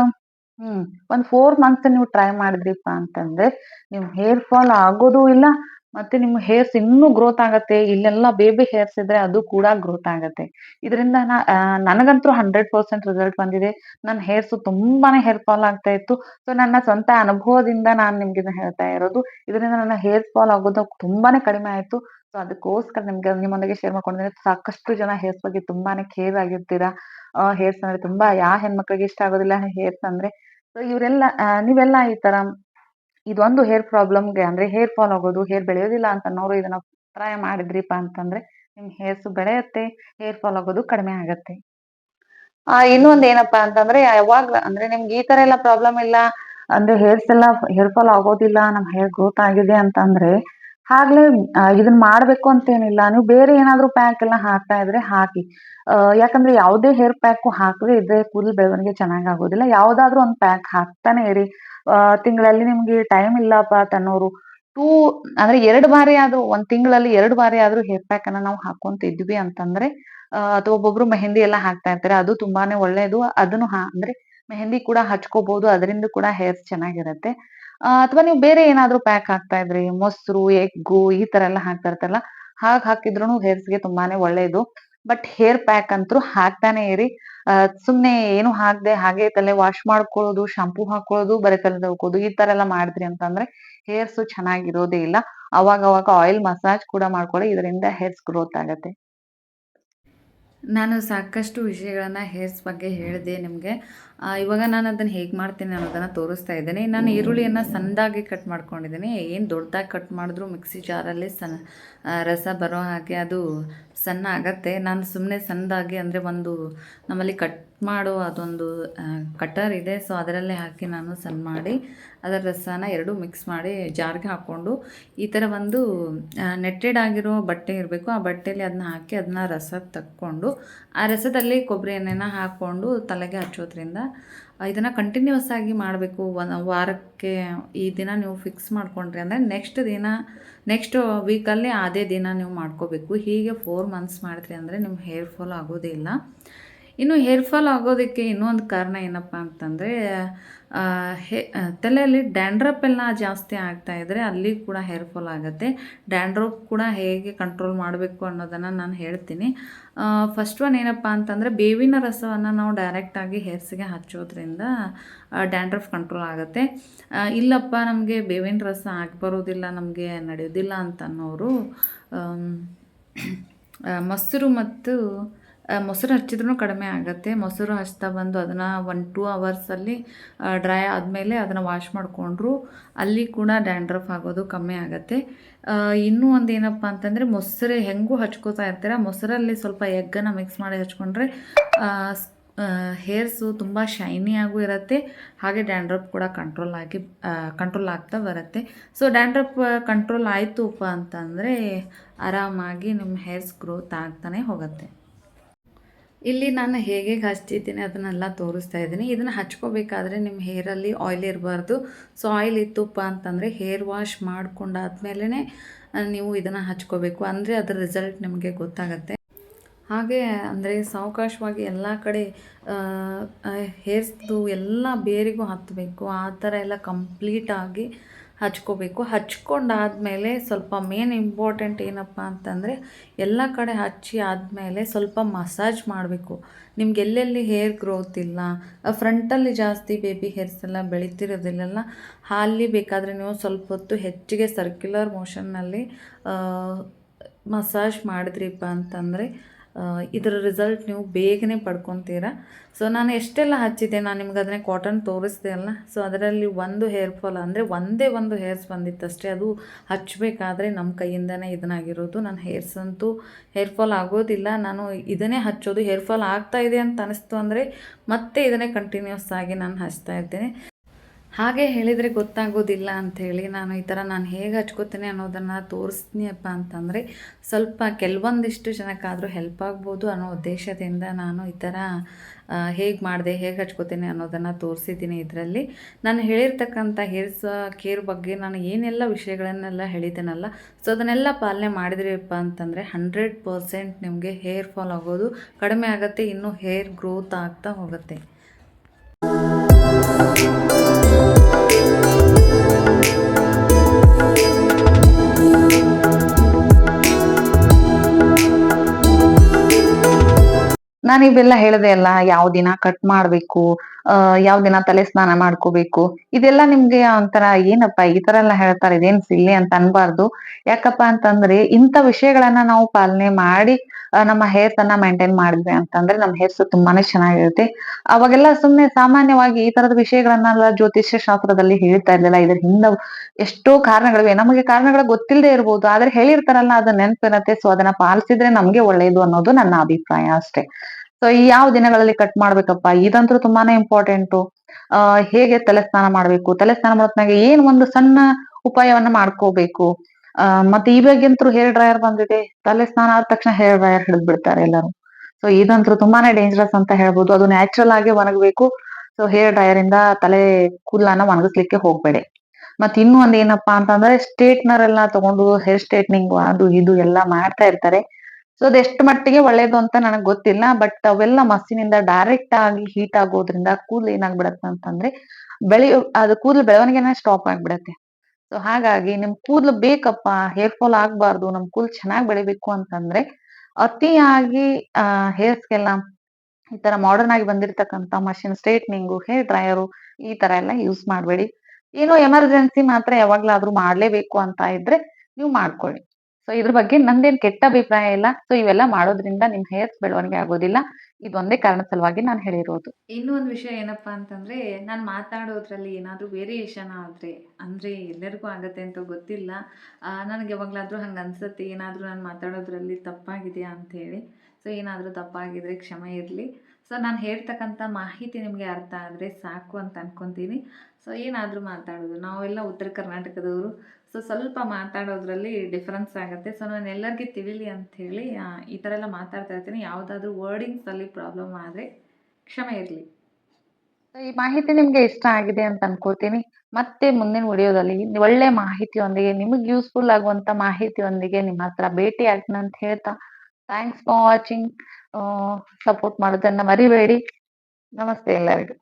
ಹ್ಮ್, ಒಂದ್ 4 ಮಂತ್ಸ್ ನೀವು ಟ್ರೈ ಮಾಡಿದ್ರಿಪ್ಪಾ ಅಂತಂದ್ರೆ ನಿಮ್ ಹೇರ್ ಫಾಲ್ ಆಗೋದು ಇಲ್ಲ. ಮತ್ತೆ ನಿಮ್ಮ ಹೇರ್ಸ್ ಇನ್ನೂ ಗ್ರೋತ್ ಆಗತ್ತೆ. ಇಲ್ಲೆಲ್ಲಾ ಬೇಬಿ ಹೇರ್ಸ್ ಇದ್ರೆ ಅದು ಕೂಡ ಗ್ರೋತ್ ಆಗತ್ತೆ. ಇದರಿಂದ ನಾ ನನಗಂತೂ 100% ರಿಸಲ್ಟ್ ಬಂದಿದೆ. ನನ್ನ ಹೇರ್ಸ್ ತುಂಬಾನೇ ಹೇರ್ ಫಾಲ್ ಆಗ್ತಾ ಇತ್ತು. ಸೊ ನನ್ನ ಸ್ವಂತ ಅನುಭವದಿಂದ ನಾನ್ ನಿಮ್ಗೆ ಇದನ್ನ ಹೇಳ್ತಾ ಇರೋದು. ಇದರಿಂದ ನನ್ನ ಹೇರ್ ಫಾಲ್ ಆಗೋದು ತುಂಬಾನೇ ಕಡಿಮೆ ಆಯ್ತು. ಸೊ ಅದಕ್ಕೋಸ್ಕರ ನಿಮ್ಗೆ ನಿಮ್ಮೊಂದಿಗೆ ಶೇರ್ ಮಾಡ್ಕೊಂಡಿದ್ರೆ ಸಾಕಷ್ಟು ಜನ ಹೇರ್ಸ್ ಬಗ್ಗೆ ತುಂಬಾನೇ ಕೇರ್ ಆಗಿರ್ತೀರಾ. ಹೇರ್ಸ್ ಅಂದ್ರೆ ತುಂಬಾ ಯಾ ಹೆಣ್ಮಕ್ಳಿಗೆ ಇಷ್ಟ ಆಗೋದಿಲ್ಲ ಹೇರ್ಸ್ ಅಂದ್ರೆ. ಸೊ ಇವರೆಲ್ಲ ನೀವೆಲ್ಲ ಈ ತರ ಇದೊಂದು ಹೇರ್ ಪ್ರಾಬ್ಲಮ್‌ಗೆ ಅಂದ್ರೆ ಹೇರ್ ಫಾಲ್ ಆಗೋದು, ಹೇರ್ ಬೆಳೆಯೋದಿಲ್ಲ ಅಂತ ಅನ್ನೋರು ಇದನ್ನ ಟ್ರೈ ಮಾಡಿದ್ರಿಪ್ಪ ಅಂತಂದ್ರೆ ನಿಮ್ ಹೇರ್ಸ್ ಬೆಳೆಯುತ್ತೆ ಹೇರ್ ಫಾಲ್ ಆಗೋದು ಕಡಿಮೆ ಆಗತ್ತೆ. ಆ ಇನ್ನೊಂದ್ ಏನಪ್ಪಾ ಅಂತಂದ್ರೆ ಯಾವಾಗ ಅಂದ್ರೆ ನಿಮ್ಗೆ ಈ ತರ ಎಲ್ಲ ಪ್ರಾಬ್ಲಮ್ ಇಲ್ಲ ಅಂದ್ರೆ ಹೇರ್ಸ್ ಎಲ್ಲ ಹೇರ್ ಫಾಲ್ ಆಗೋದಿಲ್ಲ. ನಮ್ ಹೇರ್ ಗ್ರೋತ್ ಆಗಿದೆ ಅಂತ ಅಂದ್ರೆ ಆಗ್ಲೇ ಇದನ್ನ ಮಾಡ್ಬೇಕು ಅಂತೇನಿಲ್ಲ. ನೀವು ಬೇರೆ ಏನಾದ್ರೂ ಪ್ಯಾಕ್ ಎಲ್ಲ ಹಾಕ್ತಾ ಇದ್ರೆ ಹಾಕಿ. ಯಾಕಂದ್ರೆ ಯಾವುದೇ ಹೇರ್ ಪ್ಯಾಕು ಹಾಕದೆ ಇದ್ರೆ ಕೂದಲು ಬೆಳವಣಿಗೆ ಚೆನ್ನಾಗ್ ಆಗೋದಿಲ್ಲ. ಯಾವ್ದಾದ್ರು ಒಂದ್ ಪ್ಯಾಕ್ ಹಾಕ್ತಾನೆ ಇರಿ. ತಿಂಗಳಲ್ಲಿ ನಿಮ್ಗೆ ಟೈಮ್ ಇಲ್ಲಪ್ಪ ತನ್ನೋರು ಟೂ, ಅಂದ್ರೆ ಎರಡು ಬಾರಿ ಆದ್ರೂ, ಒಂದ್ ತಿಂಗಳಲ್ಲಿ ಎರಡು ಬಾರಿ ಆದ್ರೂ ಹೇರ್ ಪ್ಯಾಕ್ ಅನ್ನ ನಾವು ಹಾಕೊಂತ ಇದ್ವಿ ಅಂತಂದ್ರೆ ಅಥವಾ ಒಬ್ಬೊಬ್ರು ಮೆಹಂದಿ ಎಲ್ಲ ಹಾಕ್ತಾ ಇರ್ತಾರೆ. ಅದು ತುಂಬಾನೇ ಒಳ್ಳೇದು. ಅದನ್ನು ಅಂದ್ರೆ ಮೆಹಂದಿ ಕೂಡ ಹಚ್ಕೋಬಹುದು. ಅದರಿಂದ ಕೂಡ ಹೇರ್ ಚೆನ್ನಾಗಿರತ್ತೆ. ಆ ಅಥವಾ ನೀವು ಬೇರೆ ಏನಾದ್ರು ಪ್ಯಾಕ್ ಹಾಕ್ತಾ ಇದ್ರಿ ಮೊಸರು, ಎಗ್ಗು ಈ ತರ ಎಲ್ಲ ಹಾಕ್ತಾ ಇರ್ತಾರಲ್ಲ ಹಾಗ್ ಹೇರ್ಸ್ಗೆ ತುಂಬಾನೇ ಒಳ್ಳೇದು. ಬಟ್ ಹೇರ್ ಪ್ಯಾಕ್ ಅಂತೂ ಹಾಕ್ತಾನೆ ಇರಿ. ಸುಮ್ನೆ ಏನು ಹಾಕ್ದೆ ಹಾಗೆ ತಲೆ ವಾಶ್ ಮಾಡ್ಕೊಳ್ಳೋದು, ಶಾಂಪೂ ಹಾಕೊಳ್ಳೋದು, ಬರೀ ತಲೆ ತಗೋದು ಈ ತರ ಎಲ್ಲ ಮಾಡಿದ್ರಿ ಅಂತಂದ್ರೆ ಹೇರ್ಸ್ ಚೆನ್ನಾಗಿರೋದೇ ಇಲ್ಲ. ಅವಾಗ ಅವಾಗ ಆಯಿಲ್ ಮಸಾಜ್ ಕೂಡ ಮಾಡ್ಕೊಳ್ಳಿ. ಇದರಿಂದ ಹೇರ್ಸ್ ಗ್ರೋತ್ ಆಗತ್ತೆ. ನಾನು ಸಾಕಷ್ಟು ವಿಷಯಗಳನ್ನು ಹೇರ್ಸ್ ಬಗ್ಗೆ ಹೇಳಿದೆ ನಿಮಗೆ. ಇವಾಗ ನಾನು ಅದನ್ನು ಹೇಗೆ ಮಾಡ್ತೀನಿ ಅನ್ನೋದನ್ನು ತೋರಿಸ್ತಾ ಇದ್ದೇನೆ. ನಾನು ಈರುಳ್ಳಿಯನ್ನು ಸಣ್ಣದಾಗಿ ಕಟ್ ಮಾಡ್ಕೊಂಡಿದ್ದೀನಿ. ಏನು ದೊಡ್ಡದಾಗಿ ಕಟ್ ಮಾಡಿದ್ರು ಮಿಕ್ಸಿ ಜಾರಲ್ಲಿ ಸಣ್ಣ ರಸ ಬರೋ ಹಾಗೆ ಅದು ಸಣ್ಣ ಆಗತ್ತೆ ನಾನು ಸುಮ್ಮನೆ ಸಣ್ಣದಾಗಿ ಅಂದರೆ ಒಂದು ನಮ್ಮಲ್ಲಿ ಕಟ್ ಮಾಡೋ ಅದೊಂದು ಕಟರ್ ಇದೆ. ಸೊ ಅದರಲ್ಲೇ ಹಾಕಿ ನಾನು ಸಣ್ಣ ಮಾಡಿ ಅದರ ರಸನ ಎರಡು ಮಿಕ್ಸ್ ಮಾಡಿ ಜಾರ್ಗೆ ಹಾಕ್ಕೊಂಡು ಈ ಥರ ಒಂದು ನೆಟ್ಟೆಡ್ ಆಗಿರೋ ಬಟ್ಟೆ ಇರಬೇಕು. ಆ ಬಟ್ಟೆಯಲ್ಲಿ ಅದನ್ನ ಹಾಕಿ ಅದನ್ನ ರಸ ತಕ್ಕೊಂಡು ಆ ರಸದಲ್ಲಿ ಕೊಬ್ಬರಿ ಎಣ್ಣೆನ ಹಾಕ್ಕೊಂಡು ತಲೆಗೆ ಹಚ್ಚೋದ್ರಿಂದ ಇದನ್ನು ಕಂಟಿನ್ಯೂಸ್ ಆಗಿ ಮಾಡಬೇಕು. ಒಂದು ವಾರಕ್ಕೆ ಈ ದಿನ ನೀವು ಫಿಕ್ಸ್ ಮಾಡ್ಕೊಂಡ್ರಿ ಅಂದರೆ ನೆಕ್ಸ್ಟ್ ದಿನ ನೆಕ್ಸ್ಟ್ ವೀಕಲ್ಲಿ ಅದೇ ದಿನ ನೀವು ಮಾಡ್ಕೋಬೇಕು. ಹೀಗೆ ಫೋರ್ ಮಂತ್ಸ್ ಮಾಡಿದ್ರಿ ಅಂದರೆ ನಿಮ್ಮ ಹೇರ್ ಫಾಲ್ ಆಗೋದಿಲ್ಲ ಇನ್ನು ಹೇರ್ ಫಾಲ್ ಆಗೋದಕ್ಕೆ ಇನ್ನೊಂದು ಕಾರಣ ಏನಪ್ಪ ಅಂತಂದರೆ ತಲೆಯಲ್ಲಿ ಡ್ಯಾಂಡ್ರಪ್ ಎಲ್ಲ ಜಾಸ್ತಿ ಆಗ್ತಾ ಇದ್ದರೆ ಅಲ್ಲಿ ಕೂಡ ಹೇರ್ ಫಾಲ್ ಆಗುತ್ತೆ. ಡ್ಯಾಂಡ್ರಪ್ ಕೂಡ ಹೇಗೆ ಕಂಟ್ರೋಲ್ ಮಾಡಬೇಕು ಅನ್ನೋದನ್ನು ನಾನು ಹೇಳ್ತೀನಿ. ಫಸ್ಟ್ ಒನ್ ಏನಪ್ಪ ಅಂತಂದರೆ ಬೇವಿನ ರಸವನ್ನು ನಾವು ಡೈರೆಕ್ಟಾಗಿ ಹೇರ್ಸ್ಗೆ ಹಚ್ಚೋದ್ರಿಂದ ಡ್ಯಾಂಡ್ರಫ್ ಕಂಟ್ರೋಲ್ ಆಗುತ್ತೆ. ಇಲ್ಲಪ್ಪ, ನಮಗೆ ಬೇವಿನ ರಸ ಆಗಿ ಬರೋದಿಲ್ಲ ನಮಗೆ ನಡೆಯೋದಿಲ್ಲ ಅಂತ ಅನ್ನೋರು ಮೊಸರು ಮತ್ತು ಮೊಸರು ಹಚ್ಚಿದ್ರೂ ಕಡಿಮೆ ಆಗುತ್ತೆ. ಮೊಸರು ಹಚ್ತಾ ಬಂದು ಅದನ್ನು ಒನ್ ಟೂ ಅವರ್ಸಲ್ಲಿ ಡ್ರೈ ಆದಮೇಲೆ ಅದನ್ನು ವಾಶ್ ಮಾಡಿಕೊಂಡ್ರು ಅಲ್ಲಿ ಕೂಡ ಡ್ಯಾಂಡ್ರಫ್ ಆಗೋದು ಕಮ್ಮಿ ಆಗುತ್ತೆ. ಇನ್ನೂ ಒಂದು ಏನಪ್ಪ ಅಂತಂದರೆ ಮೊಸರು ಹೆಂಗೂ ಹಚ್ಕೋತಾ ಇರ್ತೀರ? ಮೊಸರಲ್ಲಿ ಸ್ವಲ್ಪ ಎಗ್ಗನ್ನು ಮಿಕ್ಸ್ ಮಾಡಿ ಹಚ್ಕೊಂಡ್ರೆ ಹೇರ್ಸು ತುಂಬ ಶೈನಿಯಾಗೂ ಇರುತ್ತೆ. ಹಾಗೆ ಡ್ಯಾಂಡ್ರಪ್ ಕೂಡ ಕಂಟ್ರೋಲ್ ಆಗಿ ಕಂಟ್ರೋಲ್ ಆಗ್ತಾ ಬರುತ್ತೆ. ಸೊ ಡ್ಯಾಂಡ್ರಪ್ ಕಂಟ್ರೋಲ್ ಆಯಿತುಪ್ಪ ಅಂತಂದರೆ ಆರಾಮಾಗಿ ನಿಮ್ಮ ಹೇರ್ಸ್ ಗ್ರೋತ್ ಆಗ್ತಾನೆ ಹೋಗುತ್ತೆ. ಇಲ್ಲಿ ನಾನು ಹೇಗೆ ಹಚ್ಚಿದ್ದೀನಿ ಅದನ್ನೆಲ್ಲ ತೋರಿಸ್ತಾ ಇದ್ದೀನಿ. ಇದನ್ನು ಹಚ್ಕೋಬೇಕಾದ್ರೆ ನಿಮ್ಮ ಹೇರಲ್ಲಿ ಆಯಿಲ್ ಇರಬಾರ್ದು. ಸೊ ಆಯಿಲ್ ಇತ್ತುಪ್ಪ ಅಂತಂದರೆ ಹೇರ್ ವಾಶ್ ಮಾಡ್ಕೊಂಡಾದ್ಮೇಲೆ ನೀವು ಇದನ್ನು ಹಚ್ಕೋಬೇಕು. ಅಂದರೆ ಅದರ ರಿಸಲ್ಟ್ ನಿಮಗೆ ಗೊತ್ತಾಗುತ್ತೆ. ಹಾಗೆ ಅಂದರೆ ಸಾವಕಾಶವಾಗಿ ಎಲ್ಲ ಕಡೆ ಹೇರ್ಸ್ದು ಎಲ್ಲ ಬೇರಿಗೂ ಹತ್ತಬೇಕು ಆ ಥರ ಎಲ್ಲ ಕಂಪ್ಲೀಟಾಗಿ ಹಚ್ಕೋಬೇಕು. ಹಚ್ಕೊಂಡಾದಮೇಲೆ ಸ್ವಲ್ಪ ಮೇನ್ ಇಂಪಾರ್ಟೆಂಟ್ ಏನಪ್ಪ ಅಂತಂದರೆ ಎಲ್ಲ ಕಡೆ ಹಚ್ಚಿ ಆದಮೇಲೆ ಸ್ವಲ್ಪ ಮಸಾಜ್ ಮಾಡಬೇಕು. ನಿಮ್ಗೆ ಎಲ್ಲೆಲ್ಲಿ ಹೇರ್ ಗ್ರೋತ್ ಇಲ್ಲ ಫ್ರಂಟಲ್ಲಿ ಜಾಸ್ತಿ ಬೇಬಿ ಹೇರ್ಸ್ ಎಲ್ಲ ಬೆಳೀತಿರೋದಿಲ್ಲ ಅಲ್ಲಿ ಬೇಕಾದರೆ ನೀವು ಸ್ವಲ್ಪ ಹೊತ್ತು ಹೆಚ್ಚಿಗೆ ಸರ್ಕ್ಯುಲರ್ ಮೋಷನ್ನಲ್ಲಿ ಮಸಾಜ್ ಮಾಡಿದ್ರಿಪ್ಪ ಅಂತಂದರೆ ಇದರ ರಿಸಲ್ಟ್ ನೀವು ಬೇಗನೆ ಪಡ್ಕೊತೀರ? ಸೊ ನಾನು ಎಷ್ಟೆಲ್ಲ ಹಚ್ಚಿದ್ದೆ, ನಾನು ನಿಮ್ಗೆ ಅದನ್ನೇ ಕಾಟನ್ ತೋರಿಸಿದೆ ಅಲ್ಲ ಸೊ ಅದರಲ್ಲಿ ಒಂದು ಹೇರ್ ಫಾಲ್ ಅಂದರೆ ಒಂದೇ ಒಂದು ಹೇರ್ಸ್ ಬಂದಿತ್ತಷ್ಟೇ, ಅದು ಹಚ್ಚಬೇಕಾದ್ರೆ ನಮ್ಮ ಕೈಯಿಂದನೇ ಇದನ್ನಾಗಿರೋದು. ನನ್ನ ಹೇರ್ಸ್ ಅಂತೂ ಹೇರ್ ಫಾಲ್ ಆಗೋದಿಲ್ಲ, ನಾನು ಇದನ್ನೇ ಹಚ್ಚೋದು. ಹೇರ್ ಫಾಲ್ ಆಗ್ತಾ ಇದೆ ಅಂತ ಅನಿಸ್ತು ಅಂದರೆ ಮತ್ತೆ ಇದನ್ನೇ ಕಂಟಿನ್ಯೂಸ್ ಆಗಿ ನಾನು ಹಚ್ತಾ ಇದ್ದೇನೆ ಹಾಗೆ ಹೇಳಿದರೆ ಗೊತ್ತಾಗೋದಿಲ್ಲ ಅಂಥೇಳಿ ನಾನು ಈ ಥರ ನಾನು ಹೇಗೆ ಹಚ್ಕೋತೀನಿ ಅನ್ನೋದನ್ನು ತೋರಿಸ್ತೀನಪ್ಪ ಅಂತಂದರೆ ಸ್ವಲ್ಪ ಕೆಲವೊಂದಿಷ್ಟು ಜನಕ್ಕಾದರೂ ಹೆಲ್ಪ್ ಆಗ್ಬೋದು ಅನ್ನೋ ಉದ್ದೇಶದಿಂದ ನಾನು ಈ ಥರ ಹೇಗೆ ಮಾಡಿದೆ, ಹೇಗೆ ಹಚ್ಕೋತೀನಿ ಅನ್ನೋದನ್ನು ತೋರಿಸಿದ್ದೀನಿ ಇದರಲ್ಲಿ. ನಾನು ಹೇಳಿರ್ತಕ್ಕಂಥ ಹೇರ್ಸ್ ಕೇರ್ ಬಗ್ಗೆ ನಾನು ಏನೆಲ್ಲ ವಿಷಯಗಳನ್ನೆಲ್ಲ ಹೇಳಿದ್ದೇನಲ್ಲ, ಸೊ ಅದನ್ನೆಲ್ಲ ಪಾಲನೆ ಮಾಡಿದ್ರಿಪ್ಪ ಅಂತಂದರೆ ಹಂಡ್ರೆಡ್ ಪರ್ಸೆಂಟ್ ನಿಮಗೆ ಹೇರ್ ಫಾಲ್ ಆಗೋದು ಕಡಿಮೆ ಆಗುತ್ತೆ, ಇನ್ನೂ ಹೇರ್ ಗ್ರೋತ್ ಆಗ್ತಾ ಹೋಗುತ್ತೆ. ನಾನು ಇವೆಲ್ಲ ಹೇಳ್ದೆ ಅಲ್ಲ, ಯಾವ ದಿನ ಕಟ್ ಮಾಡ್ಬೇಕು ಅಹ್ ಯಾವ ದಿನ ತಲೆ ಸ್ನಾನ ಮಾಡ್ಕೋಬೇಕು, ಇದೆಲ್ಲ ನಿಮ್ಗೆ ಒಂಥರ ಏನಪ್ಪ ಈ ತರ ಎಲ್ಲ ಹೇಳ್ತಾರೆ, ಇದೇನ್ ಸಿಲ್ಲಿ ಅಂತ ಅನ್ಬಾರ್ದು. ಯಾಕಪ್ಪ ಅಂತಂದ್ರೆ ಇಂಥ ವಿಷಯಗಳನ್ನ ನಾವು ಪಾಲನೆ ಮಾಡಿ ನಮ್ಮ ಹೇರ್ಸ್ ಅನ್ನ ಮೇಂಟೈನ್ ಮಾಡಿದ್ವಿ ಅಂತಂದ್ರೆ ನಮ್ಮ ಹೇರ್ಸ್ ತುಂಬಾನೇ ಚೆನ್ನಾಗಿರುತ್ತೆ. ಅವಾಗೆಲ್ಲ ಸುಮ್ನೆ ಸಾಮಾನ್ಯವಾಗಿ ಈ ತರದ ವಿಷಯಗಳನ್ನೆಲ್ಲ ಜ್ಯೋತಿಷ್ಯ ಶಾಸ್ತ್ರದಲ್ಲಿ ಹೇಳ್ತಾ ಇರ್ಲಿಲ್ಲ, ಇದ್ರ ಹಿಂದ ಎಷ್ಟೋ ಕಾರಣಗಳಿವೆ. ನಮಗೆ ಕಾರಣಗಳು ಗೊತ್ತಿಲ್ಲದೆ ಇರ್ಬೋದು, ಆದ್ರೆ ಹೇಳಿರ್ತಾರಲ್ಲ, ಅದು ನೆನಪಿರತ್ತೆ, ಸೊ ಅದನ್ನ ಪಾಲಿಸಿದ್ರೆ ನಮ್ಗೆ ಒಳ್ಳೇದು ಅನ್ನೋದು ನನ್ನ ಅಭಿಪ್ರಾಯ ಅಷ್ಟೇ. ಸೊ ಈ ಯಾವ ದಿನಗಳಲ್ಲಿ ಕಟ್ ಮಾಡ್ಬೇಕಪ್ಪ? ಇದಂತೂ ತುಂಬಾನೇ ಇಂಪಾರ್ಟೆಂಟು ಆ, ಹೇಗೆ ತಲೆ ಸ್ನಾನ ಮಾಡ್ಬೇಕು? ತಲೆ ಸ್ನಾನ ಮಾಡೋತ್ನಾಗ ಏನ್ ಒಂದು ಸಣ್ಣ ಉಪಾಯವನ್ನ ಮಾಡ್ಕೋಬೇಕು? ಆ, ಮತ್ತೆ ಇವಾಗಂತೂ ಹೇರ್ ಡ್ರೈಯರ್ ಬಂದಿದೆ. ತಲೆ ಸ್ನಾನ ಆದ ತಕ್ಷಣ ಹೇರ್ ಡ್ರೈಯರ್ ಹಿಡಿದ್ ಬಿಡ್ತಾರೆ ಎಲ್ಲರೂ. ಸೊ ಇದಂತೂ ತುಂಬಾನೇ ಡೇಂಜರಸ್ ಅಂತ ಹೇಳ್ಬೋದು. ಅದು ನ್ಯಾಚುರಲ್ ಆಗಿ ಒಣಗಬೇಕು. ಸೊ ಹೇರ್ ಡ್ರೈಯರ್ ಇಂದ ತಲೆ ಕೂದಲನ್ನ ಒಣಗಿಸ್ಲಿಕ್ಕೆ ಹೋಗ್ಬೇಡಿ. ಮತ್ ಇನ್ನೂ ಒಂದ್ ಏನಪ್ಪಾ ಅಂತಂದ್ರೆ ಸ್ಟ್ರೇಟ್ನರ್ ಎಲ್ಲ ತಗೊಂಡು ಹೇರ್ ಸ್ಟ್ರೇಟ್ನಿಂಗ್ ಅದು ಇದು ಎಲ್ಲಾ ಮಾಡ್ತಾ ಇರ್ತಾರೆ. ಸೊ ಅದೆಷ್ಟು ಮಟ್ಟಿಗೆ ಒಳ್ಳೇದು ಅಂತ ನನಗ್ ಗೊತ್ತಿಲ್ಲ ಬಟ್ ಅವೆಲ್ಲ ಮಸ್ಸಿನಿಂದ ಡೈರೆಕ್ಟ್ ಆಗಿ ಹೀಟ್ ಆಗೋದ್ರಿಂದ ಕೂದಲು ಏನಾಗ್ಬಿಡತ್ತೆ ಅಂತಂದ್ರೆ ಬೆಳಿ, ಅದು ಕೂದಲು ಬೆಳವಣಿಗೆನ ಸ್ಟಾಪ್ ಆಗ್ಬಿಡತ್ತೆ. ಸೊ ಹಾಗಾಗಿ ನಿಮ್ ಕೂದಲು ಬೇಕಪ್ಪ ಹೇರ್ ಫಾಲ್ ಆಗ್ಬಾರ್ದು, ನಮ್ ಕೂದಲು ಚೆನ್ನಾಗಿ ಬೆಳಿಬೇಕು ಅಂತಂದ್ರೆ ಅತಿಯಾಗಿ, ಆ, ಹೇರ್ಸ್ಗೆಲ್ಲ ಈ ತರ ಮಾಡರ್ನ್ ಆಗಿ ಬಂದಿರತಕ್ಕಂತ ಮಷಿನ್ ಸ್ಟ್ರೇಟ್ನಿಂಗು ಹೇರ್ ಡ್ರೈಯರು ಈ ತರ ಎಲ್ಲ ಯೂಸ್ ಮಾಡಬೇಡಿ. ಏನೋ ಎಮರ್ಜೆನ್ಸಿ ಮಾತ್ರ ಯಾವಾಗ್ಲಾದ್ರೂ ಮಾಡ್ಲೇಬೇಕು ಅಂತ ಇದ್ರೆ ನೀವು ಮಾಡ್ಕೊಳ್ಳಿ. ಸೊ ಇದ್ರ ಬಗ್ಗೆ ನಂದೇನ್ ಕೆಟ್ಟ ಅಭಿಪ್ರಾಯ ಇಲ್ಲ. ಸೊ ಇವೆಲ್ಲ ಮಾಡೋದ್ರಿಂದ ನಿಮ್ ಹೇರ್ ಬೆಳವಣಿಗೆ ಆಗೋದಿಲ್ಲ. ಇದೊಂದೇ ಕಾರಣದ ಸಲುವಾಗಿ ನಾನು ಹೇಳಿರೋದು. ಇನ್ನೂ ಒಂದು ವಿಷಯ ಏನಪ್ಪಾ ಅಂತಂದ್ರೆ, ನಾನು ಮಾತಾಡೋದ್ರಲ್ಲಿ ಏನಾದ್ರೂ ವೇರಿಯೇಷನ್ ಆದ್ರೆ, ಅಂದ್ರೆ ಎಲ್ಲರಿಗೂ ಆಗತ್ತೆ ಅಂತ ಗೊತ್ತಿಲ್ಲ. ನನಗೆ ಯಾವಾಗ್ಲಾದ್ರೂ ಹಂಗ ಅನ್ಸತ್ತೆ ಏನಾದ್ರೂ ನಾನು ಮಾತಾಡೋದ್ರಲ್ಲಿ ತಪ್ಪಾಗಿದೆಯಾ ಅಂತ ಹೇಳಿ. ಸೊ ಏನಾದರೂ ತಪ್ಪಾಗಿದ್ರೆ ಕ್ಷಮೆ ಇರಲಿ. ಸೊ ನಾನು ಹೇಳ್ತಕ್ಕಂಥ ಮಾಹಿತಿ ನಿಮಗೆ ಅರ್ಥ ಆದರೆ ಸಾಕು ಅಂತ ಅನ್ಕೊಂತೀನಿ. ಸೊ ಏನಾದರೂ ಮಾತಾಡೋದು ನಾವೆಲ್ಲ ಉತ್ತರ ಕರ್ನಾಟಕದವರು. ಸೊ ಸ್ವಲ್ಪ ಮಾತಾಡೋದ್ರಲ್ಲಿ ಡಿಫ್ರೆನ್ಸ್ ಆಗುತ್ತೆ. ಸೊ ನಾನು ಎಲ್ಲರಿಗೂ ತಿಳಿಲಿ ಅಂಥೇಳಿ ಈ ಥರ ಎಲ್ಲ ಮಾತಾಡ್ತಾ ಇರ್ತೀನಿ. ಯಾವುದಾದ್ರೂ ವರ್ಡಿಂಗ್ಸಲ್ಲಿ ಪ್ರಾಬ್ಲಮ್ ಆದರೆ ಕ್ಷಮೆ ಇರಲಿ. ಈ ಮಾಹಿತಿ ನಿಮ್ಗೆ ಇಷ್ಟ ಆಗಿದೆ ಅಂತ ಅನ್ಕೋತೀನಿ. ಮತ್ತೆ ಮುಂದಿನ ವಿಡಿಯೋದಲ್ಲಿ ಒಳ್ಳೆ ಮಾಹಿತಿಯೊಂದಿಗೆ, ನಿಮಗೆ ಯೂಸ್‌ಫುಲ್ ಆಗುವಂತ ಮಾಹಿತಿಯೊಂದಿಗೆ ನಿಮ್ಮ ಹತ್ರ ಭೇಟಿ ಆಗ್ತೀನಿ ಅಂತ ಹೇಳ್ತಾ ಥ್ಯಾಂಕ್ಸ್ ಫಾರ್ ವಾಚಿಂಗ್. ಸಪೋರ್ಟ್ ಮಾಡೋದನ್ನ ಮರಿಬೇಡಿ. ನಮಸ್ತೆ ಎಲ್ಲರಿಗೂ.